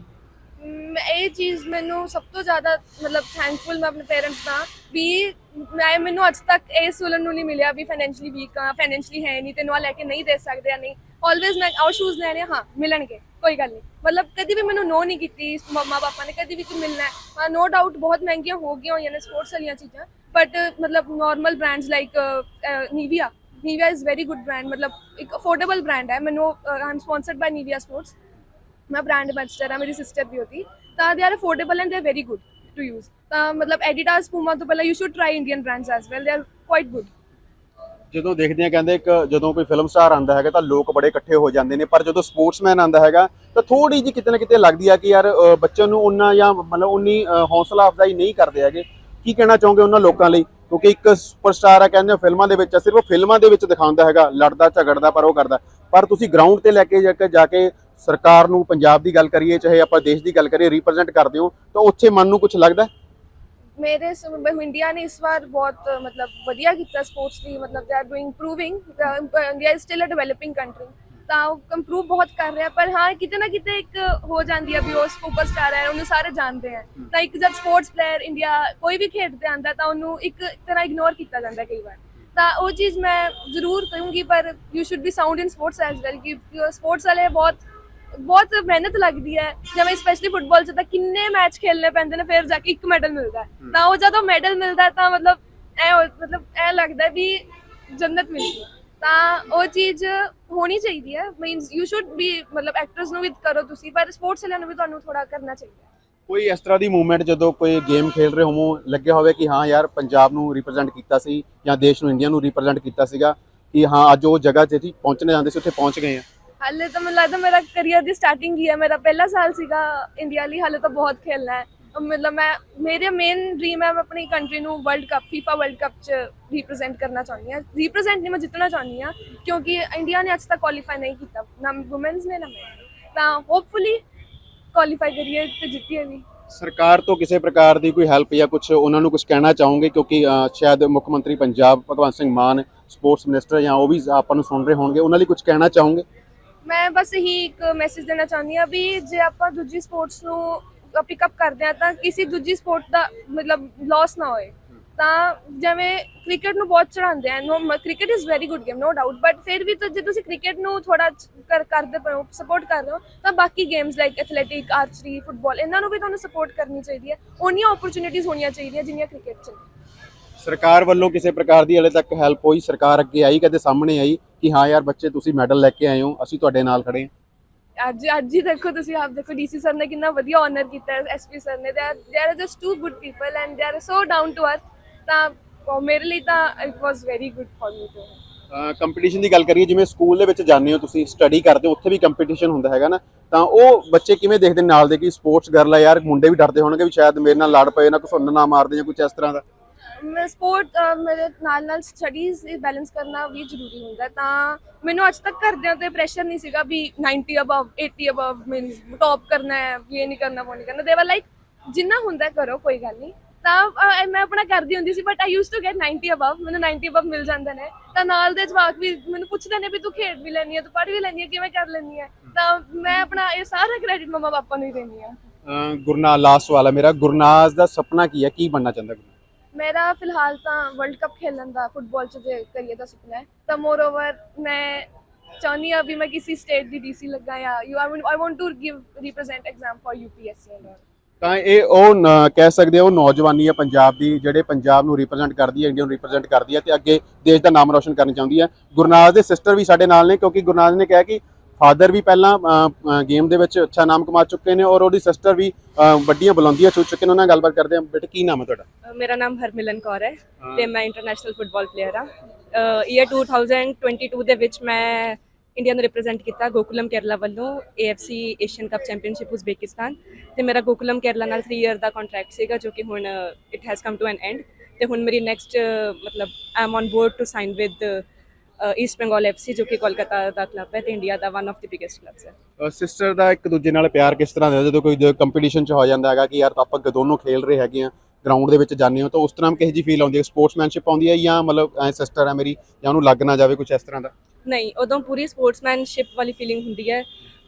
ਮੈਂ ਇਹ ਚੀਜ਼ ਮੈਨੂੰ ਸਭ ਤੋਂ ਜ਼ਿਆਦਾ ਮਤਲਬ ਥੈਂਕਫੁਲ ਮੈਂ ਆਪਣੇ ਪੇਰੈਂਟਸ ਦਾ ਵੀ ਮੈਂ, ਮੈਨੂੰ ਅੱਜ ਤੱਕ ਇਹ ਸੁਣਨ ਨੂੰ ਨਹੀਂ ਮਿਲਿਆ ਵੀ ਫਾਈਨੈਂਸ਼ਲੀ ਵੀਕ ਆ ਫਾਈਨੈਂਸ਼ਲੀ ਹੈ ਨਹੀਂ, ਤੈਨੂੰ ਆ ਲੈ ਕੇ ਨਹੀਂ ਦੇ ਸਕਦੇ ਆ, ਨਹੀਂ। ਆਲਵੇਜ਼ ਮੈਂ ਆਊਟ ਸ਼ੂਜ਼ ਲੈਣੇ ਹਾਂ ਮਿਲਣਗੇ, ਕੋਈ ਗੱਲ ਨਹੀਂ। ਮਤਲਬ ਕਦੀ ਵੀ ਮੈਨੂੰ ਨੋ ਨਹੀਂ ਕੀਤੀ, ਮਮਾ ਪਾਪਾ ਨੇ ਕਦੀ ਵੀ ਕਿ ਮਿਲਣਾ ਹੈ। ਨੋ ਡਾਊਟ ਬਹੁਤ ਮਹਿੰਗੀਆਂ ਹੋ ਗਈਆਂ ਹੋਈਆਂ ਨੇ ਸਪੋਰਟਸ ਵਾਲੀਆਂ ਚੀਜ਼ਾਂ ਬਟ ਮਤਲਬ normal brands like Nivea Nivea is very good brand ਮਤਲਬ ਇੱਕ ਅਫੋਰਡੇਬਲ ਬ੍ਰਾਂਡ ਹੈ। ਮੈਨੂੰ ਆਮ ਸਪਾਂਸਰਡ ਬਾਈ ਨੀਵੀਆ ਸਪੋਰਟਸ ਮੈਂ ਬ੍ਰਾਂਡ एम्बेसडर है ਮੇਰੀ ਸਿਸਟਰ ਵੀ होती ਤਾਂ they are affordable and they are very good to use ਤਾਂ ਮਤਲਬ ਐਡੀਡਾਸ ਪੂਮਾ ਤੋਂ ਪਹਿਲਾਂ you should try Indian brands as well they are quite good ਜਦੋਂ ਦੇਖਦੇ ਆ ਕਹਿੰਦੇ ਇੱਕ ਜਦੋਂ ਕੋਈ ਫਿਲਮ ਸਟਾਰ ਆਂਦਾ ਹੈਗਾ ਤਾਂ ਲੋਕ ਬੜੇ ਇਕੱਠੇ ਹੋ ਜਾਂਦੇ ਨੇ, ਪਰ ਜਦੋਂ ਸਪੋਰਟਸਮੈਨ ਆਂਦਾ ਹੈਗਾ ਤਾਂ ਥੋੜੀ ਜਿਹੀ ਕਿਤੇ ਨਾ ਕਿਤੇ ਲੱਗਦੀ ਆ ਕਿ ਯਾਰ ਬੱਚਿਆਂ ਨੂੰ ਉਹਨਾਂ ਜਾਂ ਮਤਲਬ ਉਨੀ ਹੌਸਲਾ ਅਫਜ਼ਾਈ ਨਹੀਂ ਕਰਦੇ ਹੈਗੇ। ਕੀ ਕਹਿਣਾ ਚਾਹੋਗੇ ਉਹਨਾਂ ਲੋਕਾਂ ਲਈ? ਕਿਉਂਕਿ ਇੱਕ ਸੁਪਰਸਟਾਰ ਆ, ਕਹਿੰਦੇ ਫਿਲਮਾਂ ਦੇ ਵਿੱਚ ਸਿਰਫ ਫਿਲਮਾਂ ਦੇ ਵਿੱਚ ਦਿਖਾਉਂਦਾ ਹੈਗਾ, ਲੜਦਾ ਝਗੜਦਾ ਪਰ ਉਹ ਕਰਦਾ। ਪਰ ਤੁਸੀਂ ਗਰਾਊਂਡ ਤੇ ਲੈ ਕੇ, ਜਾ ਕੇ ਸਰਕਾਰ ਨੂੰ ਪੰਜਾਬ ਦੀ ਗੱਲ ਕਰੀਏ ਚਾਹੇ ਆਪਾਂ ਦੇਸ਼ ਦੀ ਗੱਲ ਕਰੀਏ ਰਿਪਰੈਜ਼ੈਂਟ ਕਰਦੇ ਹੋ ਤਾਂ ਉੱਥੇ ਮਨ ਨੂੰ ਕੁਝ ਲੱਗਦਾ ਹੈ? ਮੇਰੇ ਸਮੇਂ ਇੰਡੀਆ ਨੇ ਇਸ ਵਾਰ ਬਹੁਤ ਮਤਲਬ ਵਧੀਆ ਕੀਤਾ ਸਪੋਰਟਸ ਲਈ ਮਤਲਬ they are doing improving India is still a developing country ਤਾਂ ਉਹ ਇੰਪਰੂਵ ਬਹੁਤ ਕਰ ਰਿਹਾ ਪਰ ਹਾਂ ਕਿਤੇ ਨਾ ਕਿਤੇ ਇੱਕ ਹੋ ਜਾਂਦੀ ਹੈ ਵੀ ਉਹ ਸੁਪਰਸਟਾਰ ਹੈ ਉਹਨੂੰ ਸਾਰੇ ਜਾਣਦੇ ਆ ਤਾਂ ਇੱਕ ਜਦ ਸਪੋਰਟਸ ਪਲੇਅਰ ਇੰਡੀਆ ਕੋਈ ਵੀ ਖੇਡਦੇ ਆਂਦਾ ਤਾਂ ਉਹਨੂੰ ਇੱਕ ਤਰ੍ਹਾਂ ਇਗਨੋਰ ਕੀਤਾ ਜਾਂਦਾ ਕਈ ਵਾਰ। ਤਾਂ ਉਹ ਚੀਜ਼ ਮੈਂ ਜ਼ਰੂਰ ਕਹੂੰਗੀ ਪਰ you should be sound in sports as well ਕਿ ਸਪੋਰਟਸ ਵਾਲੇ ਬਹੁਤ ਬਹੁਤ ਮਿਹਨਤ ਲੱਗਦੀ ਹੈ। ਜਿਵੇਂ ਸਪੈਸ਼ਲੀ ਫੁੱਟਬਾਲ 'ਚ ਤਾਂ ਕਿੰਨੇ ਮੈਚ ਖੇਲਣੇ ਪੈਂਦੇ ਨੇ ਫਿਰ ਜਾ ਕੇ ਇੱਕ ਮੈਡਲ ਮਿਲਦਾ ਹੈ। ਤਾਂ ਉਹ ਜਦੋਂ ਮੈਡਲ ਮਿਲਦਾ ਹੈ ਤਾਂ ਮਤਲਬ ਐ ਮਤਲਬ ਐ ਲੱਗਦਾ ਹੈ ਵੀ ਜੰਨਤ ਮਿਲ ਗਈ ਤਾਂ ਉਹ ਚੀਜ਼ ਹੋਣੀ ਚਾਹੀਦੀ ਹੈ। ਮੀਨਸ ਯੂ ਸ਼ੁੱਡ ਬੀ ਮਤਲਬ ਐਕਟਰਸ ਨੂੰ ਵੀ ਕਰੋ ਤੁਸੀਂ ਪਰ ਸਪੋਰਟਸ ਵਾਲਿਆਂ ਨੂੰ ਵੀ ਤੁਹਾਨੂੰ ਥੋੜਾ ਕਰਨਾ ਚਾਹੀਦਾ ਹੈ। ਕੋਈ ਇਸ ਤਰ੍ਹਾਂ ਦੀ ਮੂਵਮੈਂਟ ਜਦੋਂ ਕੋਈ ਗੇਮ ਖੇਡ ਰਹੇ ਹੋਵੋ ਲੱਗਿਆ ਹੋਵੇ ਕਿ ਹਾਂ ਯਾਰ ਪੰਜਾਬ ਨੂੰ ਰਿਪਰੈਜ਼ੈਂਟ ਕੀਤਾ ਸੀ ਜਾਂ ਦੇਸ਼ ਨੂੰ ਇੰਡੀਆ ਨੂੰ ਰਿਪਰੈਜ਼ੈਂਟ ਕੀਤਾ ਸੀਗਾ ਕਿ ਹਾਂ ਅੱਜ ਉਹ ਜਗ੍ਹਾ ਤੇ ਸੀ ਪਹੁੰਚਣੇ ਜਾਂਦੇ ਸੀ ਉੱਥੇ ਪਹੁੰਚ ਗਏ ਆ। ਹਾਲੇ ਤਾਂ ਮੈਨੂੰ ਲੱਗਦਾ ਮੇਰਾ ਕਰੀਅਰ ਦੀ ਸਟਾਰਟਿੰਗ ਹੀ ਹੈ। ਮੇਰਾ ਪਹਿਲਾ ਸਾਲ ਸੀਗਾ ਇੰਡੀਆ ਲਈ, ਹਾਲੇ ਤਾਂ ਬਹੁਤ ਖੇਲਣਾ ਹੈ। ਮਤਲਬ ਮੈਂ, ਮੇਰੇ ਮੇਨ ਡ੍ਰੀਮ ਹੈ, ਮੈਂ ਆਪਣੀ ਕੰਟਰੀ ਨੂੰ world cup FIFA world cup 'ਚ ਰਿਪਰੈਜ਼ੈਂਟ ਕਰਨਾ ਚਾਹੁੰਦੀ ਹਾਂ। ਰਿਪਰੈਜ਼ੈਂਟ ਨਹੀਂ, ਮੈਂ ਜਿੱਤਣਾ ਚਾਹੁੰਦੀ ਹਾਂ, ਕਿਉਂਕਿ ਇੰਡੀਆ ਨੇ ਅੱਜ ਤੱਕ ਕੁਆਲੀਫਾਈ ਨਹੀਂ ਕੀਤਾ। ਨਾ ਵੂਮਨਸ ਨੇ, ਨਾ men ਤਾਂ ਹੋਪਫੁਲੀ ਕੁਆਲੀਫਾਈ ਕਰੀਏ ਤੇ ਜਿੱਤੀਏ ਵੀ। ਸਰਕਾਰ ਤੋਂ ਕਿਸੇ ਪ੍ਰਕਾਰ ਦੀ ਕੋਈ ਹੈਲਪ ਜਾਂ ਕੁਝ ਉਹਨਾਂ ਨੂੰ ਕੁਝ ਕਹਿਣਾ ਚਾਹੋਗੇ? ਕਿਉਂਕਿ ਸ਼ਾਇਦ ਮੁੱਖ ਮੰਤਰੀ ਪੰਜਾਬ ਭਗਵੰਤ ਸਿੰਘ ਮਾਨ ਸਪੋਰਟਸ ਮਿਨਿਸਟਰ ਜਾਂ ਉਹ ਵੀ ਆਪਾਂ ਨੂੰ ਸੁਣ ਰਹੇ ਹੋਣਗੇ। ਉਹਨਾਂ ਲਈ ਕੁਝ ਕਹਿਣਾ ਚਾਹੋਗੇ? ਮੈਂ ਬਸ ਇਹੀ ਇੱਕ ਮੈਸੇਜ ਦੇਣਾ ਚਾਹੁੰਦੀ ਆ ਵੀ ਜੇ ਆਪਾਂ ਦੂਜੀ ਸਪੋਰਟਸ ਨੂੰ ਪਿਕਅਪ ਕਰਦੇ ਆ ਤਾਂ ਕਿਸੇ ਦੂਜੀ ਸਪੋਰਟ ਦਾ ਮਤਲਬ ਲਾਸ ਨਾ ਹੋਏ। ਤਾਂ ਜਿਵੇਂ ਕ੍ਰਿਕਟ ਨੂੰ ਬਹੁਤ ਚੜਾਉਂਦੇ ਆ no cricket is very good game no doubt but ਫਿਰ ਵੀ ਤਾਂ ਜੇ ਤੁਸੀਂ ਕ੍ਰਿਕਟ ਨੂੰ ਥੋੜਾ ਕਰ, ਕਰਦੇ ਪਏ ਹੋ ਸਪੋਰਟ ਕਰ ਰਹੇ ਹੋ, ਤਾਂ ਬਾਕੀ games like athletic archery football ਇਹਨਾਂ ਨੂੰ ਵੀ ਤੁਹਾਨੂੰ ਸਪੋਰਟ ਕਰਨੀ ਚਾਹੀਦੀ ਹੈ। ਉਹਨੀਆਂ ਓਪਰਚ्युनिटीज ਹੋਣੀਆਂ ਚਾਹੀਦੀਆਂ ਜਿੰਨੀਆਂ ਕ੍ਰਿਕਟ ਚ ਸਰਕਾਰ ਵੱਲੋਂ ਕਿਸੇ ਪ੍ਰਕਾਰ ਦੀ ਹਲੇ ਤੱਕ ਹੈਲਪ ਹੋਈ? ਸਰਕਾਰ ਅੱਗੇ ਆਈ ਕਦੇ ਸਾਹਮਣੇ ਆਈ ਕਿ ਹਾਂ ਯਾਰ ਬੱਚੇ ਤੁਸੀਂ ਮੈਡਲ ਲੈ ਕੇ ਆਏ ਹੋ ਅਸੀਂ ਤੁਹਾਡੇ ਨਾਲ ਖੜੇ ਹਾਂ? ਅੱਜ ਅੱਜ ਹੀ ਦੇਖੋ ਤੁਸੀਂ ਆਪ ਦੇਖੋ ਡੀਸੀ ਸਰ ਨੇ ਕਿੰਨਾ ਵਧੀਆ ਆਨਰ ਕੀਤਾ ਹੈ ਐਸਪੀ ਸਰ ਨੇ। They are just too good people and they are so down to earth ਤਾਂ ਮੇਰੇ ਲਈ ਤਾਂ it was very good for me to competition ਦੀ ਗੱਲ ਕਰੀਏ ਜਿਵੇਂ ਸਕੂਲ ਦੇ ਵਿੱਚ ਜਾਂਦੇ ਹੋ ਤੁਸੀਂ ਸਟੱਡੀ ਕਰਦੇ ਹੋ ਉੱਥੇ ਵੀ ਕੰਪੀਟੀਸ਼ਨ ਹੁੰਦਾ ਹੈਗਾ ਨਾ। ਤਾਂ ਉਹ ਬੱਚੇ ਕਿਵੇਂ ਦੇਖਦੇ ਨਾਲ ਦੇ ਕਿ ਸਪੋਰਟਸ ਗਰਲ ਆ ਯਾਰ ਮੁੰਡੇ ਵੀ ਡਰਦੇ ਹੋਣਗੇ ਵੀ ਸ਼ਾਇਦ ਮੇਰੇ ਨਾਲ ਲੜ ਪਏ ਨਾ ਕੋਈ ਸੁਣਨ ਨਾ ਮਾਰਦੇ ਜਾਂ ਕੁਝ ਇਸ ਤਰ੍ਹਾਂ ਦਾ? ਸਪੋਰਟ ਮੇਰੇ ਨਾਲ ਨਾਲ ਸਟੱਡੀਜ਼ ਬੈਲੈਂਸ ਕਰਨਾ ਵੀ ਜ਼ਰੂਰੀ ਹੁੰਦਾ ਤਾਂ ਮੈਨੂੰ ਅੱਜ ਤੱਕ ਘਰਦਿਆਂ ਤੇ ਪ੍ਰੈਸ਼ਰ ਨਹੀਂ ਸੀਗਾ ਵੀ 90 ਅਬਵ 80 ਅਬਵ ਮੀਨਸ ਟੌਪ ਕਰਨਾ ਹੈ ਇਹ ਨਹੀਂ ਕਰਨਾ ਉਹ ਕਰਨਾ। ਦੇ ਵਰ ਲਾਈਕ ਜਿੰਨਾ ਹੁੰਦਾ ਕਰੋ, ਕੋਈ ਗੱਲ ਨਹੀਂ। ਤਾਂ ਮੈਂ ਆਪਣਾ ਕਰਦੀ ਹੁੰਦੀ ਸੀ but I used to get 90 above ਮੈਨੂੰ 90 ਅਬਵ ਮਿਲ ਜਾਂਦੇ ਨੇ। ਤਾਂ ਨਾਲ ਦੇ ਜਵਾਕ ਵੀ ਮੈਨੂੰ ਪੁੱਛਦੇ ਨੇ ਵੀ ਤੂੰ ਖੇਡ ਵੀ ਲੈਣੀ ਹੈ, ਤੂੰ ਪੜ੍ਹ ਵੀ ਲੈਣੀ ਹੈ, ਕਿਵੇਂ ਕਰ ਲੈਣੀ ਹੈ। ਤਾਂ ਮੈਂ ਆਪਣਾ ਇਹ ਸਾਰਾ ਕ੍ਰੈਡਿਟ ਮਮਾ ਪਾਪਾ ਨੂੰ ਹੀ ਦਿੰਦੀ ਹਾਂ। ਗੁਰਨਾਜ਼ ਲਾਸਟ ਵਾਲਾ ਮੇਰਾ। ਗੁਰਨਾਜ਼ ਦਾ ਸੁਪਨਾ ਕੀ ਹੈ? ਕੀ ਬਣਨਾ ਚਾਹੁੰਦਾ ਗੁਰਨਾਜ਼? ਮੇਰਾ ਫਿਲਹਾਲ ਤਾਂ ਵਰਲਡ ਕੱਪ ਖੇਲਣ ਦਾ ਫੁੱਟਬਾਲ ਚ ਜੇ ਕਰੀਏ ਦਾ ਸੁਪਨਾ ਹੈ। ਤਾਂ ਮੋਰ ਓਵਰ ਮੈਂ ਚਾਹੁੰਦੀ ਹਾਂ ਵੀ ਮੈਂ ਕਿਸੇ ਸਟੇਟ ਦੀ ਡੀਸੀ ਲੱਗਾ ਜਾਂ you I want to give represent exam for UPSC and ਤਾਂ ਇਹ ਉਹ ਕਹਿ ਸਕਦੇ ਆ ਨੌਜਵਾਨੀ ਹੈ ਪੰਜਾਬ ਦੀ, ਜਿਹੜੇ ਪੰਜਾਬ ਨੂੰ ਰਿਪਰੈਜ਼ੈਂਟ ਕਰਦੀ ਹੈ ਇੰਡੀਆ ਨੂੰ ਰਿਪਰੈਜ਼ੈਂਟ ਕਰਦੀ ਹੈ ਤੇ ਅੱਗੇ ਦੇਸ਼ ਦਾ ਨਾਮ ਰੋਸ਼ਨ ਕਰਨਾ ਚਾਹੁੰਦੀ ਹੈ ਗੁਰਨਾਜ਼ ਦੇ ਸਿਸਟਰ ਵੀ ਸਾਡੇ ਨਾਲ ਨੇ ਕਿਉਂਕਿ ਗੁਰਨਾਜ਼ ਨੇ ਕਿਹਾ ਕਿ ਫਾਦਰ ਵੀ ਪਹਿਲਾਂ ਗੇਮ ਦੇ ਵਿੱਚ ਅੱਛਾ ਨਾਮ ਕਮਾ ਚੁੱਕੇ ਨੇ ਔਰ ਉਹਦੀ ਸਿਸਟਰ ਵੀ ਵੱਡੀਆਂ ਬੁਲੰਦੀਆਂ ਛੂ ਚੁੱਕੇ ਨੇ। ਉਹਨਾਂ ਨਾਲ ਗੱਲਬਾਤ ਕਰਦੇ ਹਾਂ। ਬੇਟੇ ਕੀ ਨਾਮ ਹੈ ਤੁਹਾਡਾ? ਮੇਰਾ ਨਾਮ ਹਰਮਿਲਨ ਕੌਰ ਹੈ ਤੇ ਮੈਂ ਇੰਟਰਨੈਸ਼ਨਲ ਫੁੱਟਬਾਲ ਪਲੇਅਰ ਹਾਂ। ਈਅਰ 2022 ਦੇ ਵਿੱਚ ਮੈਂ ਇੰਡੀਆ ਨੂੰ ਰਿਪਰੈਜ਼ੈਂਟ ਕੀਤਾ ਗੋਕੁਲਮ ਕੇਰਲਾ ਵੱਲੋਂ AFC Asian cup championship Uzbekistan ਤੇ ਮੇਰਾ ਗੋਕੁਲਮ ਕੇਰਲਾ ਨਾਲ 3 ਇਅਰ ਦਾ ਕੰਟਰੈਕਟ ਸੀਗਾ ਜੋ ਕਿ ਹੁਣ it has come to an end ਤੇ ਹੁਣ ਮੇਰੀ ਨੈਕਸਟ ਮਤਲਬ I am on board to sign with East Bengal FC ਜੋ ਕਿ ਕੋਲਕਾਤਾ ਦਾ ਕਲੱਬ ਹੈ ਤੇ India the one of the biggest clubs ਹੈ। ਸਿਸਟਰ ਦਾ ਇੱਕ ਦੂਜੇ ਨਾਲ ਪਿਆਰ ਕਿਸ ਤਰ੍ਹਾਂ ਦਾ ਜਦੋਂ ਕੋਈ ਕੰਪੀਟੀਸ਼ਨ 'ਚ ਹੋ ਜਾਂਦਾ ਹੈਗਾ ਕਿ ਯਾਰ ਆਪਾਂ ਦੋਨੋਂ ਖੇਲ ਰਹੇ ਹੈਗੇ ਆ ਗਰਾਊਂਡ ਦੇ ਵਿੱਚ ਜਾਂਦੇ ਹੋ ਤਾਂ ਉਸ ਤਰ੍ਹਾਂ ਕਿਹੋ ਜਿਹੀ ਫੀਲ ਆਉਂਦੀ ਹੈ? ਸਪੋਰਟਸਮੈਨਸ਼ਿਪ ਆਉਂਦੀ ਹੈ ਜਾਂ ਮਤਲਬ ਐ ਸਿਸਟਰ ਹੈ ਮੇਰੀ ਜਾਂ ਉਹਨੂੰ ਲੱਗ ਨਾ ਜਾਵੇ ਕੁਝ ਇਸ ਤਰ੍ਹਾਂ ਦਾ? ਨਹੀਂ ਉਦੋਂ ਪੂਰੀ ਸਪੋਰਟਸਮੈਨਸ਼ਿਪ ਵਾਲੀ ਫੀਲਿੰਗ ਹੁੰਦੀ ਹੈ।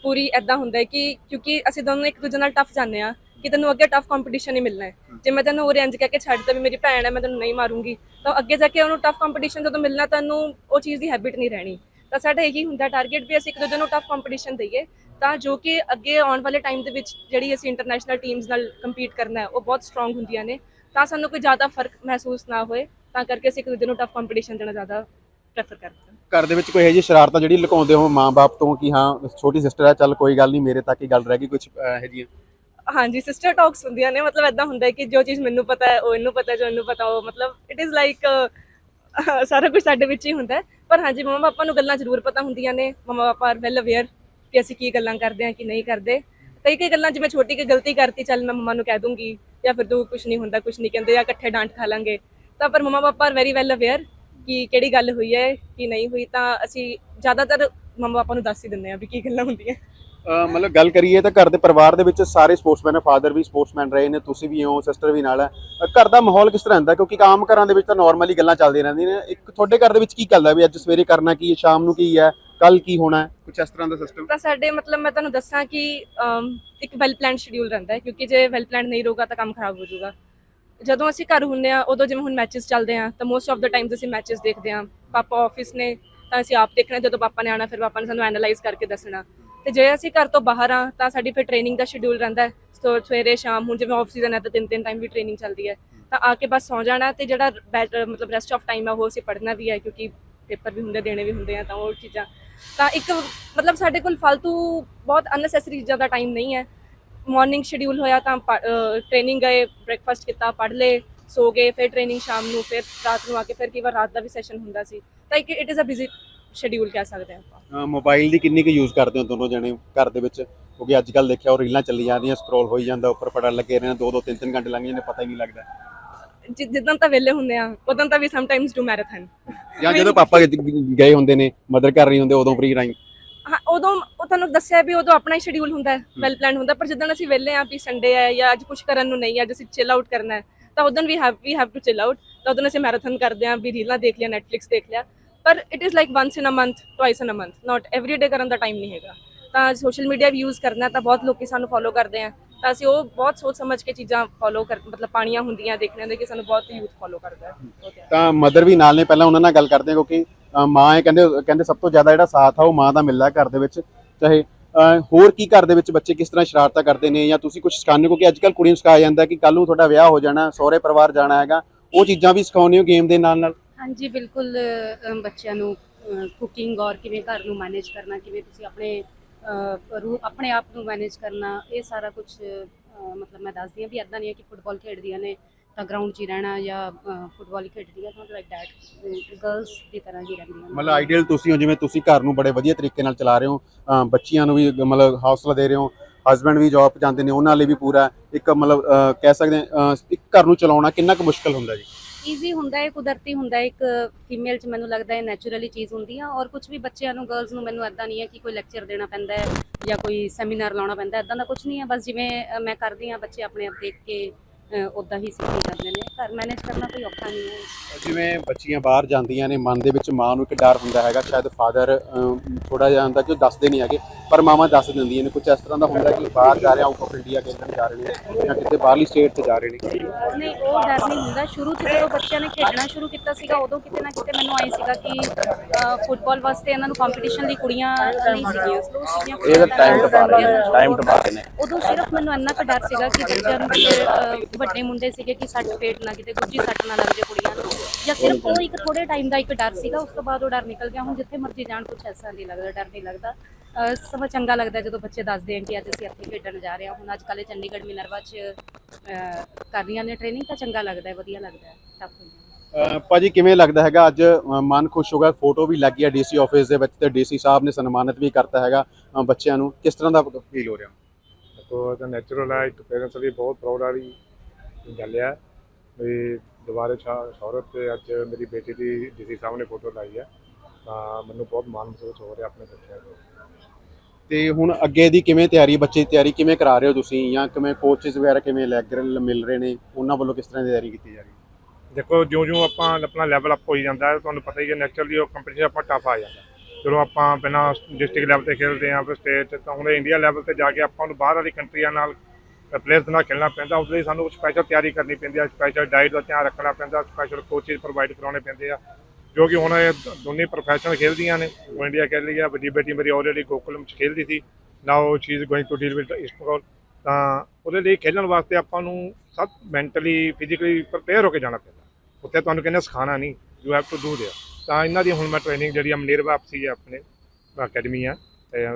ਪੂਰੀ ਐਦਾਂ ਹੁੰਦਾ ਹੈ ਕਿ ਕਿਉਂਕਿ ਅਸੀਂ ਦੋਨੋਂ ਇੱਕ ਦੂਜੇ ਨਾਲ ਟਫ ਜਾਂਦੇ ਆ ਕਿ ਤੈਨੂੰ ਅੱਗੇ ਟਫ ਕੰਪੀਟੀਸ਼ਨ ਹੀ ਮਿਲਣਾ ਹੈ। ਜੇ ਮੈਂ ਤੈਨੂੰ ਉਰੇ ਇੰਜ ਕਹਿ ਕੇ ਛੱਡ ਤਾ ਵੀ ਮੇਰੀ ਭੈਣ ਹੈ, ਮੈਂ ਤੈਨੂੰ ਨਹੀਂ ਮਾਰੂੰਗੀ, ਤਾਂ ਅੱਗੇ ਜਾ ਕੇ ਉਹਨੂੰ ਟਫ ਕੰਪੀਟੀਸ਼ਨ ਜਦੋਂ ਮਿਲਣਾ, ਤੈਨੂੰ ਉਹ ਚੀਜ਼ ਦੀ ਹੈਬਿਟ ਨਹੀਂ ਰਹਿਣੀ। ਤਾਂ ਸਾਡਾ ਇਹੀ ਹੁੰਦਾ ਟਾਰਗੇਟ ਵੀ ਅਸੀਂ ਇੱਕ ਦੂਜੇ ਨੂੰ ਟਫ ਕੰਪੀਟੀਸ਼ਨ ਦਈਏ, ਤਾਂ ਜੋ ਕਿ ਅੱਗੇ ਆਉਣ ਵਾਲੇ ਟਾਈਮ ਦੇ ਵਿੱਚ ਜਿਹੜੀ ਅਸੀਂ ਇੰਟਰਨੈਸ਼ਨਲ ਟੀਮਸ ਨਾਲ ਕੰਪੀਟ ਕਰਨਾ ਹੈ, ਉਹ ਬਹੁਤ ਸਟਰੋਂਗ ਹੁੰਦੀਆਂ ਨੇ। ਤਾਂ ਸਾਨੂੰ ਕੋਈ ਜ਼ਿਆਦਾ ਫ਼ਰਕ ਮਹਿਸੂਸ ਨਾ ਹੋਏ, ਤਾਂ ਕਰਕੇ ਅਸੀਂ ਇੱਕ ਦੂਜੇ ਨੂੰ ਟਫ ਕੰਪੀਟੀਸ਼ਨ ਦੇਣਾ ਜ਼ਿਆਦਾ ਪ੍ਰੈਫਰ ਕਰਦੇ ਹਾਂ। ਘਰ ਦੇ ਵਿੱਚ ਕੋਈ ਇਹੋ ਜਿਹੀ ਸ਼ਰਾਰਤਾਂ ਜਿਹੜੀ ਲੁਕਾਉਂਦੇ ਹੋ ਮਾਂ-ਬਾਪ ਤੋਂ, ਕਿ ਹਾਂ, ਛੋਟੀ ਸਿਸਟਰ ਹੈ ਚੱਲ ਕੋਈ ਗੱਲ ਨਹੀਂ, ਮੇਰੇ ਤੱਕ ਹੀ ਗੱਲ ਰਹਿ ਗਈ ਕੁਝ ਇਹੋ ਜਿਹੀਆਂ? ਹਾਂਜੀ ਸਿਸਟਰ ਟਾਕਸ ਹੁੰਦੀਆਂ ਨੇ, ਮਤਲਬ ਐਦਾਂ ਹੁੰਦਾ ਕਿ ਜੋ ਚੀਜ਼ ਮੈਨੂੰ ਪਤਾ ਹੈ, ਉਹ ਇਹਨੂੰ ਪਤਾ ਜੋ ਇਹਨੂੰ ਪਤਾ ਉਹ ਮਤਲਬ ਇਟ ਇਜ਼ ਲਾਈਕ ਸਾਰਾ ਕੁਝ ਸਾਡੇ ਵਿੱਚ ਹੀ ਹੁੰਦਾ ਪਰ ਹਾਂਜੀ ਮਮਾ ਪਾਪਾ ਨੂੰ ਗੱਲਾਂ ਜ਼ਰੂਰ ਪਤਾ ਹੁੰਦੀਆਂ ਨੇ mama papa are well aware ਕਿ ਅਸੀਂ ਕੀ ਗੱਲਾਂ ਕਰਦੇ ਹਾਂ, ਕਿ ਨਹੀਂ ਕਰਦੇ। ਕਈ ਕਈ ਗੱਲਾਂ ਜਿਵੇਂ ਛੋਟੀ ਕਿ ਗਲਤੀ ਕਰਤੀ, ਚੱਲ ਮੈਂ ਮਮਾ ਨੂੰ ਕਹਿ ਦੂੰਗੀ, ਜਾਂ ਫਿਰ ਤੂੰ ਕੁਝ ਨਹੀਂ ਹੁੰਦਾ ਕੁਝ ਨਹੀਂ ਕਹਿੰਦੇ, ਜਾਂ ਇਕੱਠੇ ਡਾਂਟ ਖਾ ਲਾਂਗੇ। ਤਾਂ ਪਰ ਮਮਾ ਪਾਪਾ ਆਰ ਵੈਰੀ ਵੈਲ ਅਵੇਅਰ ਕਿ ਕਿਹੜੀ ਗੱਲ ਹੋਈ ਹੈ, ਕਿ ਨਹੀਂ ਹੋਈ, ਤਾਂ ਅਸੀਂ ਜ਼ਿਆਦਾਤਰ ਮਮਾ ਪਾਪਾ ਨੂੰ ਦੱਸ ਹੀ ਦਿੰਦੇ ਹਾਂ ਵੀ ਕੀ ਗੱਲਾਂ ਹੁੰਦੀਆਂ। ਮਤਲਬ ਗੱਲ ਕਰੀਏ ਤਾਂ ਘਰ ਦੇ ਪਰਿਵਾਰ ਦੇ ਵਿੱਚ ਸਾਰੇ ਸਪੋਰਟਸਮੈਨ ਹੈ ਫਾਦਰ ਵੀ ਸਪੋਰਟਸਮੈਨ ਰਹੇ ਨੇ ਤੁਸੀਂ ਵੀ ਹੋ ਸਿਸਟਰ ਵੀ ਨਾਲ ਹੈ ਘਰ ਦਾ ਮਾਹੌਲ ਕਿਸ ਤਰ੍ਹਾਂ ਹੁੰਦਾ ਕਿਉਂਕਿ ਆਮ ਘਰਾਂ ਦੇ ਵਿੱਚ ਤਾਂ ਨਾਰਮਲੀ ਗੱਲਾਂ ਚੱਲਦੀਆਂ ਰਹਿੰਦੀਆਂ ਨੇ। ਇੱਕ ਤੁਹਾਡੇ ਘਰ ਦੇ ਵਿੱਚ ਕੀ ਚੱਲਦਾ ਵੀ ਅੱਜ ਸਵੇਰੇ ਕਰਨਾ ਕੀ ਹੈ ਸ਼ਾਮ ਨੂੰ ਕੀ ਹੈ ਕੱਲ ਕੀ ਹੋਣਾ ਹੈ? ਕੁਝ ਇਸ ਤਰ੍ਹਾਂ ਦਾ ਸਿਸਟਮ ਤਾਂ ਸਾਡੇ ਮਤਲਬ ਮੈਂ ਤੁਹਾਨੂੰ ਦੱਸਾਂ ਕਿ ਇੱਕ ਵੈਲ ਪਲਾਨ ਸ਼ਡਿਊਲ ਰਹਿੰਦਾ ਹੈ ਕਿਉਂਕਿ ਜੇ ਵੈਲ ਪਲਾਨ ਨਹੀਂ ਰਹੂਗਾ ਤਾਂ ਕੰਮ ਖਰਾਬ ਹੋ ਜਾਊਗਾ। ਜਦੋਂ ਅਸੀਂ ਘਰ ਹੁੰਨੇ ਆ ਉਦੋਂ ਜਿਵੇਂ ਹੁਣ ਮੈਚਸ ਚੱਲਦੇ ਆ ਤਾਂ ਮੋਸਟ ਆਫ ਦਾ ਟਾਈਮਸ ਅਸੀਂ ਮੈਚਸ ਦੇਖਦੇ ਆ ਪਾਪਾ ਆਫਿਸ ਨੇ ਤਾਂ ਅਸੀਂ ਆਪ ਦੇਖਣਾ, ਜਦੋਂ ਪਾਪਾ ਨੇ ਆਣਾ ਫਿਰ ਪਾਪਾ ਨੇ ਸਾਨੂੰ ਐਨਾਲਾਈਜ਼ ਕਰਕੇ ਦੱਸਣਾ। ਤੇ ਜੇ ਅਸੀਂ ਘਰ ਤੋਂ ਬਾਹਰ ਆ ਤਾਂ ਸਾਡੀ ਫਿਰ ਟ੍ਰੇਨਿੰਗ ਦਾ ਸ਼ਡਿਊਲ ਰਹਿੰਦਾ ਹੈ। ਸੋ ਸਵੇਰੇ, ਸ਼ਾਮ, ਹੁਣ ਜਿਵੇਂ ਆਫ ਸੀਜ਼ਨ ਹੈ, ਤਾਂ ਤਿੰਨ ਤਿੰਨ ਟਾਈਮ ਵੀ ਟ੍ਰੇਨਿੰਗ ਚੱਲਦੀ ਹੈ। ਤਾਂ ਆ ਕੇ ਬਸ ਸੌ ਜਾਣਾ ਤੇ ਜਿਹੜਾ ਬੈ- ਮਤਲਬ ਰੈਸਟ ਆਫ ਟਾਈਮ ਆ, ਉਹ ਅਸੀਂ ਪੜ੍ਹਨਾ ਵੀ ਹੈ, ਕਿਉਂਕਿ ਪੇਪਰ ਵੀ ਹੁੰਦੇ, ਦੇਣੇ ਵੀ ਹੁੰਦੇ ਆ, ਤਾਂ ਉਹ ਚੀਜ਼ਾਂ। ਤਾਂ ਇੱਕ ਮਤਲਬ ਸਾਡੇ ਕੋਲ ਫालतू ਬਹੁਤ ਅਨਨੈਸੈਸਰੀ ਚੀਜ਼ਾਂ ਦਾ ਟਾਈਮ ਨਹੀਂ ਹੈ। ਮਾਰਨਿੰਗ ਸ਼ਡਿਊਲ ਹੋਇਆ ਤਾਂ ਟ੍ਰੇਨਿੰਗ ਗਏ ਬ੍ਰੇਕਫਾਸਟ ਕੀਤਾ, ਪੜ੍ਹ ਲਏ। ਸੋ ਗਏ ਫਿਰ ਟ੍ਰੇਨਿੰਗ ਸ਼ਾਮ ਨੂੰ ਫਿਰ ਰਾਤ ਨੂੰ ਆ ਕੇ ਫਿਰ ਕਈ ਵਾਰ ਰਾਤ ਦਾ ਵੀ ਸੈਸ਼ਨ ਹੁੰਦਾ ਸੀ। ਤਾਂ ਇੱਕ it is a busy schedule ਕਹਿ ਸਕਦੇ ਹਾਂ ਆਪਾਂ। ਮੋਬਾਈਲ ਦੀ ਕਿੰਨੀ ਕੁ ਯੂਜ਼ ਕਰਦੇ ਹੋ ਦੋਨੋਂ ਜਣੇ ਘਰ ਦੇ ਵਿੱਚ? ਕਿਉਂਕਿ ਅੱਜ ਕੱਲ ਦੇਖਿਆ ਉਹ ਰੀਲਾਂ ਚੱਲੀ ਜਾਂਦੀਆਂ ਸਕਰੋਲ ਹੋਈ ਜਾਂਦਾ ਉੱਪਰ ਪੜਨ ਲੱਗੇ ਰਹਿਣਾ ਦੋ ਦੋ ਤਿੰਨ ਤਿੰਨ ਘੰਟੇ ਲੰਘ ਜਾਂਦੇ ਪਤਾ ਹੀ ਨਹੀਂ ਲੱਗਦਾ। ਜਿ- ਜਿੱਦਾਂ ਤਾਂ ਵਿਹਲੇ ਹੁੰਦੇ ਆ ਉਦੋਂ ਤਾਂ we sometimes do marathon ਜਾਂ ਜਦੋਂ ਪਾਪਾ ਗਏ ਹੁੰਦੇ ਨੇ ਮਦਰ ਘਰ ਨਹੀਂ ਹੁੰਦੇ ਉਦੋਂ ਫ੍ਰੀ ਟਾਈਮ ਹਾਂ ਉਦੋਂ ਉਹ ਤੁਹਾਨੂੰ ਦੱਸਿਆ ਵੀ ਉਦੋਂ ਆਪਣਾ ਹੀ ਸ਼ਡਿਊਲ ਹੁੰਦਾ ਹੈ। ਵੈਲ ਪਲਾਨ ਹੁੰਦਾ ਪਰ ਜਦੋਂ ਅਸੀਂ ਵਿਹਲੇ ਆ ਵੀ ਸੰਡੇ ਹੈ ਜਾਂ ਅੱਜ ਕੁਝ ਕਰਨ ਨੂੰ ਨਹੀਂ ਹੈ ਅੱਜ ਅਸੀਂ ਚਿਲ ਆਊਟ ਕਰਨਾ ਹੈ ਤਾਂ ਉਦੋਂ we have we have to chill out ਤਾਂ ਉਦੋਂ ਅਸੀਂ ਮੈਰਾਥਨ ਕਰਦੇ ਆ ਵੀ ਰੀਲਾਂ ਦੇਖ ਲਿਆ ਨੈਟਫਲਿਕਸ ਦੇਖ ਲਿਆ। ਪਰ it is like once in a month twice in a month not every day ਕਰਨ ਦਾ ਟਾਈਮ ਨਹੀਂ ਹੈਗਾ। ਤਾਂ ਸੋਸ਼ਲ ਮੀਡੀਆ ਵੀ ਯੂਜ਼ ਕਰਨਾ, ਤਾਂ ਬਹੁਤ ਲੋਕੀ ਸਾਨੂੰ ਫੋਲੋ ਕਰਦੇ ਆ। ਤਾਂ ਅਸੀਂ ਉਹ ਬਹੁਤ ਸੋਚ ਸਮਝ ਕੇ ਚੀਜ਼ਾਂ ਫੋਲੋ ਕਰ, ਮਤਲਬ ਪਾਣੀਆਂ ਹੁੰਦੀਆਂ ਦੇਖਣੇ ਦੇ ਕਿ ਸਾਨੂੰ ਬਹੁਤ ਯੂਥ ਫੋਲੋ ਕਰਦਾ ਤਾਂ ਮਦਰ ਵੀ ਨਾਲ ਨੇ, ਪਹਿਲਾਂ ਉਹਨਾਂ ਨਾਲ ਗੱਲ ਕਰਦੇ ਕਿਉਂਕਿ ਮਾਂ ਇਹ ਕਹਿੰਦੇ ਕਹਿੰਦੇ ਸਭ ਤੋਂ ਜ਼ਿਆਦਾ ਜਿਹੜਾ ਸਾਥ ਆ, ਉਹ ਮਾਂ ਦਾ ਮਿਲਦਾ ਘਰ ਦੇ ਵਿੱਚ, ਚਾਹੇ ਹੋਰ ਕੀ ਘਰ ਦੇ ਵਿੱਚ ਬੱਚੇ ਕਿਸ ਤਰ੍ਹਾਂ ਸ਼ਰਾਰਤਾਂ ਕਰਦੇ ਨੇ ਜਾਂ ਤੁਸੀਂ ਕੁਝ ਸਿਖਾਉਂਦੇ ਹੋ? ਕਿਉਂਕਿ ਅੱਜ ਕੱਲ ਕੁੜੀਆਂ ਨੂੰ ਸਿਖਾਇਆ ਜਾਂਦਾ ਕਿ ਕੱਲ ਨੂੰ ਤੁਹਾਡਾ ਵਿਆਹ ਹੋ ਜਾਣਾ, ਸਹੁਰੇ ਪਰਿਵਾਰ ਜਾਣਾ ਹੈਗਾ, ਉਹ ਚੀਜ਼ਾਂ ਵੀ ਸਿਖਾਉਂਦੇ ਹੋ ਗੇਮ ਦੇ ਨਾਲ ਨਾਲ ਹਾਂਜੀ, ਬਿਲਕੁਲ ਬੱਚਿਆਂ ਨੂੰ ਕੁਕਿੰਗ ਔਰ ਕਿਵੇਂ ਘਰ ਨੂੰ ਮੈਨੇਜ ਕਰਨਾ, ਕਿਵੇਂ ਤੁਸੀਂ ਆਪਣੇ ਆਪਣੇ ਆਪ ਨੂੰ ਮੈਨੇਜ ਕਰਨਾ, ਇਹ ਸਾਰਾ ਕੁਝ ਮਤਲਬ ਮੈਂ ਦੱਸਦੀ ਹਾਂ ਵੀ ਇਦਾਂ ਨਹੀਂ ਹੈ ਕਿ ਫੁੱਟਬਾਲ ਖੇਡਦੀਆਂ ਨੇ ਤਾਂ ਗਰਾਊਂਡ 'ਚ ਹੀ ਰਹਿਣਾ ਜਾਂ ਫੁੱਟਬਾਲ ਹੀ ਖੇਡਦੀ ਆ ਨੋਟ ਲਾਈਕ ਦੈਟ ਗਰਲਸ ਦੀ ਤਰ੍ਹਾਂ ਹੀ ਰਹਿੰਦੀਆਂ। ਮਤਲਬ ਆਈਡੀਅਲ ਤੁਸੀਂ ਹੋ ਜਿਵੇਂ ਤੁਸੀਂ ਘਰ ਨੂੰ ਬੜੇ ਵਧੀਆ ਤਰੀਕੇ ਨਾਲ ਚਲਾ ਰਹੇ ਹੋ ਬੱਚੀਆਂ ਨੂੰ ਵੀ ਮਤਲਬ ਹੌਸਲਾ ਦੇ ਰਹੇ ਹੋ ਹਸਬੰਡ ਵੀ ਜੌਬ ਜਾਂਦੇ ਨੇ ਉਹਨਾਂ ਲਈ ਵੀ ਪੂਰਾ ਇੱਕ ਮਤਲਬ ਕਹਿ ਸਕਦੇ ਇੱਕ ਘਰ ਨੂੰ ਚਲਾਉਣਾ ਕਿੰਨਾ ਕੁ ਮੁਸ਼ਕਲ ਹੁੰਦਾ ਜੀ ਈਜ਼ੀ ਹੁੰਦਾ ਹੈ ਕੁਦਰਤੀ ਹੁੰਦਾ ਹੈ ਇੱਕ ਫੀਮੇਲ ਚ ਮੈਨੂੰ ਲੱਗਦਾ ਹੈ ਨੈਚੁਰਲੀ ਚੀਜ਼ ਹੁੰਦੀ ਆ ਔਰ ਕੁਝ ਵੀ ਬੱਚਿਆਂ ਨੂੰ ਗਰਲਸ ਨੂੰ ਮੈਨੂੰ ਐਦਾਂ ਨਹੀਂ ਹੈ ਕਿ ਕੋਈ ਲੈਕਚਰ ਦੇਣਾ ਪੈਂਦਾ ਹੈ ਜਾਂ ਕੋਈ ਸੈਮੀਨਾਰ ਲਾਉਣਾ ਪੈਂਦਾ ਐਦਾਂ ਦਾ ਕੁਝ ਨਹੀਂ ਹੈ ਬਸ ਜਿਵੇਂ ਮੈਂ ਕਰਦੀ ਆ ਬੱਚੇ ਆਪਣੇ ਆਪ ਦੇਖ ਕੇ ਉਦਾਂ ਹੀ ਸਿੱਖੀ ਜਾਂਦੇ ਨੇ। ਘਰ ਮੈਨੇਜ ਕਰਨਾ ਕੋਈ ਔਖਾ ਨਹੀਂ ਹੈ। ਜਿਵੇਂ ਬੱਚੀਆਂ ਬਾਹਰ ਜਾਂਦੀਆਂ ਨੇ ਮਨ ਦੇ ਵਿੱਚ ਮਾਂ ਨੂੰ ਇੱਕ ਡਰ ਹੁੰਦਾ ਹੈਗਾ ਸ਼ਾਇਦ ਫਾਦਰ ਥੋੜਾ ਜਿਹਾ ਹੁੰਦਾ ਕਿ ਉਹ ਦੱਸਦੇ ਨਹੀਂ ਹੈਗੇ ਪਰ ਮਾਵਾਂ ਦੱਸ ਦਿੰਦੀਆਂ ਨੇ। ਕੁਝ ਇਸ ਤਰ੍ਹਾਂ ਦਾ ਹੁੰਦਾ ਕਿ ਬਾਹਰ ਜਾ ਰਹੇ ਆਊਟ ਆਫ ਇੰਡੀਆ ਖੇਡਣ ਜਾ ਰਹੇ ਨੇ ਜਾਂ ਕਿਤੇ ਬਾਹਰਲੀ ਸਟੇਟ ਤੇ ਜਾ ਰਹੇ ਨੇ। ਨਹੀਂ ਉਹ ਡਰ ਨਹੀਂ ਹੁੰਦਾ। ਸ਼ੁਰੂ ਚ ਜਦੋਂ ਬੱਚਿਆਂ ਨੇ ਖੇਡਣਾ ਸ਼ੁਰੂ ਕੀਤਾ ਸੀਗਾ ਉਦੋਂ ਕਿਤੇ ਨਾ ਕਿਤੇ ਮੈਨੂੰ ਆਈ ਸੀਗਾ ਕਿ ਫੁੱਟਬਾਲ ਵਾਸਤੇ ਇਹਨਾਂ ਨੂੰ ਕੰਪੀਟੀਸ਼ਨ ਲਈ ਕੁੜੀਆਂ ਨਹੀਂ ਸੀਗੀਆਂ। ਸਲੋ ਸੀਗੀਆਂ ਇਹ to ਬਾਅਦ ਕੁੜੀਆਂ ਦਾ ਟਾਈਮ ਤੋਂ ਬਾਅਦ ਨੇ। ਉਦੋਂ ਸਿਰਫ ਮੈਨੂੰ ਇੰਨਾ ਕੁ ਡਰ ਸੀਗਾ ਕਿ ਬੱਚਿਆਂ ਨੂੰ ਵੱਡੇ ਮੁੰਡੇ ਸੀਗੇ ਕਿ ਸੱਟ ਫੇਟ ਨਾ ਕਿਤੇ ਗੁੱਜੀ ਸੱਟ ਨਾ ਲੱਗ ਜੇ ਕੁੜੀਆਂ ਨੂੰ। ਜਾਂ ਸਿਰਫ ਉਹ ਇੱਕ ਥੋੜੇ ਟਾਈਮ ਦਾ ਇੱਕ ਡਰ ਸੀਗਾ ਉਸ ਤੋਂ ਬਾਅਦ ਉਹ ਡਰ ਨਿਕਲ ਗਿਆ। ਹੁਣ ਜਿੱਥੇ ਮਰਜ਼ੀ ਜਾਣ ਕੁਛ ਐਸਾ ਨਹੀਂ ਲੱਗਦਾ ਡਰ ਨਹੀਂ ਲੱਗਦਾ। ਸਮਾਂ ਚੰਗਾ ਲੱਗਦਾ ਜਦੋਂ ਬੱਚੇ ਦੱਸਦੇ ਆ ਕਿ ਅੱਜ ਅਸੀਂ ਇੱਥੇ ਖੇਡਣ ਜਾ ਰਹੇ ਹਾਂ। ਹੁਣ ਅੱਜ ਕੱਲ੍ਹ ਚੰਡੀਗੜ੍ਹ ਮਿਨਰਵਾ 'ਚ ਕਰ ਰਹੀਆਂ ਨੇ ਟ੍ਰੇਨਿੰਗ ਤਾਂ ਚੰਗਾ ਲੱਗਦਾ ਹੈ ਵਧੀਆ ਲੱਗਦਾ ਹੈ ਟਫ ਹੁੰਦਾ ਹੈ। ਭਾਜੀ ਕਿਵੇਂ ਲੱਗਦਾ ਹੈਗਾ? ਅੱਜ ਮਨ ਖੁਸ਼ ਹੋ ਗਿਆ ਫੋਟੋ ਵੀ ਲੱਗ ਗਿਆ ਡੀਸੀ ਆਫਿਸ ਦੇ ਵਿੱਚ ਤੇ ਡੀਸੀ ਸਾਹਿਬ ਨੇ ਸਨਮਾਨਿਤ ਵੀ ਕਰਤਾ ਹੈਗਾ ਬੱਚਿਆਂ ਨੂੰ। ਕਿਸ ਤਰ੍ਹਾਂ ਦਾ ਫੀਲ ਹੋ ਰਿਹਾ? ਦੇਖੋ ਇਹ ਤਾਂ ਨੈਚੁਰਲ ਹੈ ਇੱਕ ਪੇਰੈਂਟਸ ਲਈ ਬਹੁਤ ਪ੍ਰਾਊਡ ਵਾਲੀ ਗੱਲ ਹੈ ਵੀ ਦੁਬਾਰੇ ਸ਼ੌਹਰਤ ਤੇ ਅੱਜ ਮੇਰੀ ਬੇਟੀ ਦੀ ਡੀਸੀ ਸਾਹਿਬ ਨੇ ਫੋਟੋ ਲਾਈ ਹੈ ਤਾਂ ਮੈਨੂੰ ਬਹੁਤ ਮਾਣ ਮਹਿਸੂਸ ਹੋ ਰਿਹਾ ਆਪਣੇ ਬੱਚਿਆਂ ਤੋਂ ਤੇ ਹੁਣ ਅੱਗੇ ਦੀ ਕਿਵੇਂ ਤਿਆਰੀ ਬੱਚੇ ਦੀ ਤਿਆਰੀ ਕਿਵੇਂ ਕਰਾ ਰਹੇ ਹੋ ਤੁਸੀਂ? ਜਾਂ ਕਿਵੇਂ ਕੋਚਸ ਵਗੈਰਾ ਕਿਵੇਂ ਲੱਗ ਰਹੇ ਮਿਲ ਰਹੇ ਨੇ? ਉਹਨਾਂ ਵੱਲੋਂ ਕਿਸ ਤਰ੍ਹਾਂ ਦੀ ਤਿਆਰੀ ਕੀਤੀ ਜਾ ਰਹੀ ਹੈ? ਦੇਖੋ ਜਿਉਂ-ਜਿਉਂ ਆਪਾਂ ਆਪਣਾ ਲੈਵਲ ਅਪ ਹੋਈ ਜਾਂਦਾ ਹੈ ਤੁਹਾਨੂੰ ਪਤਾ ਹੀ ਹੈ ਨੈਚੁਰਲੀ ਉਹ ਕੰਪੀਟੀਸ਼ਨ ਆਪਾਂ ਟਫ ਆ ਜਾਂਦਾ ਚਲੋ ਆਪਾਂ ਪਹਿਲਾਂ ਡਿਸਟ੍ਰਿਕਟ ਲੈਵਲ ਤੇ ਖੇਡਦੇ ਹਾਂ ਫਿਰ ਸਟੇਟ ਤਾਂ ਹੁਣ ਇੰਡੀਆ ਲੈਵਲ ਤੇ ਜਾ ਕੇ ਆਪਾਂ ਨੂੰ ਬਾਹਰ ਵਾਲੀ ਕੰਟਰੀਆਂ ਨਾਲ ਪਲੇਅਰਸ ਨਾਲ ਖੇਡਣਾ ਪੈਂਦਾ ਉਸ ਲਈ ਸਾਨੂੰ ਸਪੈਸ਼ਲ ਤਿਆਰੀ ਕਰਨੀ ਪੈਂਦੀ ਹੈ ਸਪੈਸ਼ਲ ਡਾਈਟ ਦਾ ਧਿਆਨ ਰੱਖਣਾ ਪੈਂਦਾ ਸਪੈਸ਼ਲ ਕੋਚਿਸ ਪ੍ਰੋਵਾਈਡ ਕਰਾਉਣੇ ਪੈਂਦੇ ਆ, ਜੋ ਕਿ ਹੁਣ ਇਹ ਦੋਨੇ ਪ੍ਰੋਫੈਸ਼ਨਲ ਖੇਡਦੀਆਂ ਨੇ, ਉਹ ਇੰਡੀਆ ਖੇਡ ਲਈ ਆ, ਵੱਡੀ ਬੇਟੀ ਮੇਰੀ ਆਲਰੇਡੀ ਗੋਕੁਲਮ ਚ ਖੇਡਦੀ ਸੀ now she is going to deal with East ਤਾਂ ਉਹਦੇ ਲਈ ਖੇਡਣ ਵਾਸਤੇ ਆਪਾਂ ਨੂੰ ਸਭ ਮੈਂਟਲੀ ਫਿਜ਼ੀਕਲੀ ਪ੍ਰਪੇਅਰ ਹੋ ਕੇ ਜਾਣਾ ਪੈਂਦਾ, ਉੱਥੇ ਤੁਹਾਨੂੰ ਕਹਿੰਦੇ ਸਿਖਾਣਾ ਨਹੀਂ you have to do there ਤਾਂ ਇਹਨਾਂ ਦੀ ਹੁਣ ਮੈਂ ਟ੍ਰੇਨਿੰਗ ਜਿਹੜੀ ਆ, ਮਨੇਰ ਵਾਪਸੀ ਆਪਣੇ ਅਕੈਡਮੀ ਆ, ਤੇ,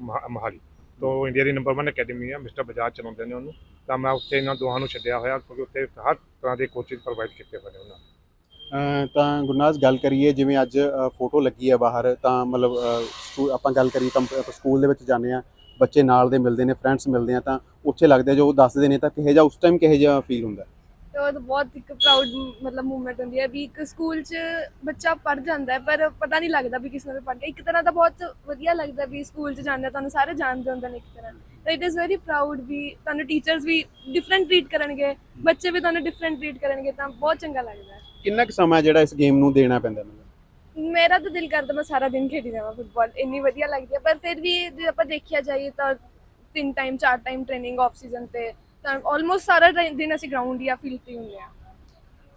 ਮਹਾ- ਮੋਹਾਲੀ। ਤੋਂ ਇੰਡੀਆ ਦੀ ਨੰਬਰ 1 ਅਕੈਡਮੀ ਆ ਮਿਸਟਰ ਬਜਾਜ ਚਲਾਉਂਦੇ ਨੇ ਉਹਨੂੰ। ਤਾਂ ਮੈਂ ਉੱਥੇ ਇਹਨਾਂ ਦੋਹਾਂ ਨੂੰ ਛੱਡਿਆ ਹੋਇਆ ਕਿਉਂਕਿ ਉੱਥੇ ਹਰ ਤਰ੍ਹਾਂ ਦੇ ਕੋਚਿੰਗ ਪ੍ਰੋਵਾਈਡ ਕੀਤੇ ਹੋਏ ਨੇ ਉਹਨਾਂ ਨੇ। ਤਾਂ ਗੁਰਨਾਜ਼ ਗੱਲ ਕਰੀਏ, ਜਿਵੇਂ ਅੱਜ ਫੋਟੋ ਲੱਗੀ ਹੈ ਬਾਹਰ, ਤਾਂ ਮਤਲਬ ਸਕੂ- ਆਪਾਂ ਗੱਲ ਕਰੀਏ ਕੰਪ- ਸਕੂਲ ਦੇ ਵਿੱਚ ਜਾਂਦੇ ਆ, ਬੱਚੇ ਨਾਲ ਦੇ ਮਿਲਦੇ ਨੇ ਫਰੈਂਡਸ ਮਿਲਦੇ ਆ, ਤਾਂ ਉੱਥੇ ਲੱਗਦਾ ਜੋ ਦੱਸਦੇ ਨੇ, ਤਾਂ ਕਿਹੋ ਜਿਹਾ ਉਸ ਟਾਈਮ ਕਿਹੋ ਜਿਹਾ ਫੀਲ ਹੁੰਦਾ? ਤੇ ਉਹ ਤਾਂ ਬਹੁਤ ਇੱਕ ਪ੍ਰਾਊਡ ਮਤਲਬ ਮੂਵਮੈਂਟ ਹੁੰਦੀ ਹੈ ਵੀ ਇੱਕ ਸਕੂਲ 'ਚ ਬੱਚਾ ਪੜ ਜਾਂਦਾ ਹੈ ਪਰ ਪਤਾ ਨਹੀਂ ਲੱਗਦਾ ਵੀ ਕਿਸ ਨਾਲ ਪੜ ਗਿਆ। ਇੱਕ ਤਰ੍ਹਾਂ ਦਾ ਬਹੁਤ ਵਧੀਆ ਲੱਗਦਾ ਵੀ ਸਕੂਲ 'ਚ ਜਾਂਦੇ ਤੁਹਾਨੂੰ ਸਾਰੇ ਜਾਣਦੇ ਹੁੰਦੇ ਨੇ ਇੱਕ ਤਰ੍ਹਾਂ। ਤਾਂ it is very proud we ਤੁਹਾਨੂੰ ਟੀਚਰਸ ਵੀ ਡਿਫਰੈਂਟ ਟ੍ਰੀਟ ਕਰਨਗੇ ਬੱਚੇ ਵੀ ਤੁਹਾਨੂੰ ਡਿਫਰੈਂਟ ਟ੍ਰੀਟ ਕਰਨਗੇ ਤਾਂ ਬਹੁਤ ਚੰਗਾ ਲੱਗਦਾ ਹੈ। ਕਿੰਨਾ ਕੁ ਸਮਾਂ ਜਿਹੜਾ ਇਸ ਗੇਮ ਨੂੰ ਦੇਣਾ ਪੈਂਦਾ ਮੈਨੂੰ? ਮੇਰਾ ਤਾਂ ਦਿਲ ਕਰਦਾ ਮੈਂ ਸਾਰਾ ਦਿਨ ਖੇਡੀ ਜਾਵਾਂ ਫੁੱਟਬਾਲ ਇੰਨੀ ਵਧੀਆ ਲੱਗਦੀ ਹੈ ਪਰ ਫਿਰ ਵੀ ਜੇ ਆਪਾਂ ਦੇਖਿਆ ਜਾਈਏ ਤਾਂ ਤਿੰਨ ਟਾਈਮ ਚਾਰ ਟਾਈਮ ਟ੍ਰੇਨਿੰਗ ਆਫ ਸੀਜ਼ਨ ਤੇ ਤਾਂ ਆਲਮੋਸਟ ਸਾਰਾ ਟਾਈਮ- ਦਿਨ ਅਸੀਂ ਗਰਾਊਂਡ ਜਾਂ ਫੀਲਡ ਤੇ ਹੀ ਹੁੰਦੇ ਆ।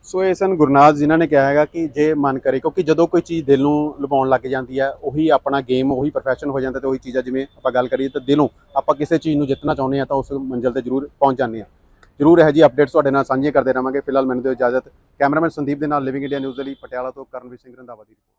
ਸੋ ਇਹ ਸਨ ਗੁਰਨਾਜ਼ ਜਿਨ੍ਹਾਂ ਨੇ ਕਿਹਾ ਹੈਗਾ ਕਿ ਜੇ ਮਨ ਕਰੇ, ਕਿਉਂਕਿ ਜਦੋਂ ਕੋਈ ਚੀਜ਼ ਦਿਲ ਨੂੰ ਲੁਭਾਉਣ ਲੱਗ ਜਾਂਦੀ ਹੈ ਉਹੀ ਆਪਣਾ ਗੇਮ ਉਹੀ ਪ੍ਰੋਫੈਸ਼ਨ ਹੋ ਜਾਂਦਾ ਤੇ ਉਹੀ ਚੀਜ਼ਾਂ, ਜਿਵੇਂ ਆਪਾਂ ਗੱਲ ਕਰੀਏ ਤਾਂ ਦਿਲੋਂ ਆਪਾਂ ਕਿਸੇ ਚੀਜ਼ ਨੂੰ ਜਿੱਤਣਾ ਚਾਹੁੰਦੇ ਆ ਤਾਂ ਉਸ ਮੰਜ਼ਿਲ ਤੇ ਜ਼ਰੂਰ ਪਹੁੰਚ ਜਾਂਦੇ ਆ। ਜ਼ਰੂਰ ਇਹੋ ਜੀ ਅਪਡੇਟਸ ਤੁਹਾਡੇ ਨਾਲ ਸਾਂਝੀਆਂ ਕਰਦੇ ਰਹਾਂਗੇ ਫਿਲਹਾਲ ਮੈਨੂੰ ਦਿਓ ਇਜਾਜ਼ਤ। ਕੈਮਰਾਮੈਨ ਸੰਦੀਪ ਦੇ ਨਾਲ ਲਿਵਿੰਗ ਇੰਡੀਆ ਨਿਊਜ਼ ਦੇ ਲਈ ਪਟਿਆਲਾ ਤੋਂ ਕਰਨਵੀਰ ਸਿੰਘ ਰੰਧਾਵਾ ਦੀ ਰਿਪੋਰਟ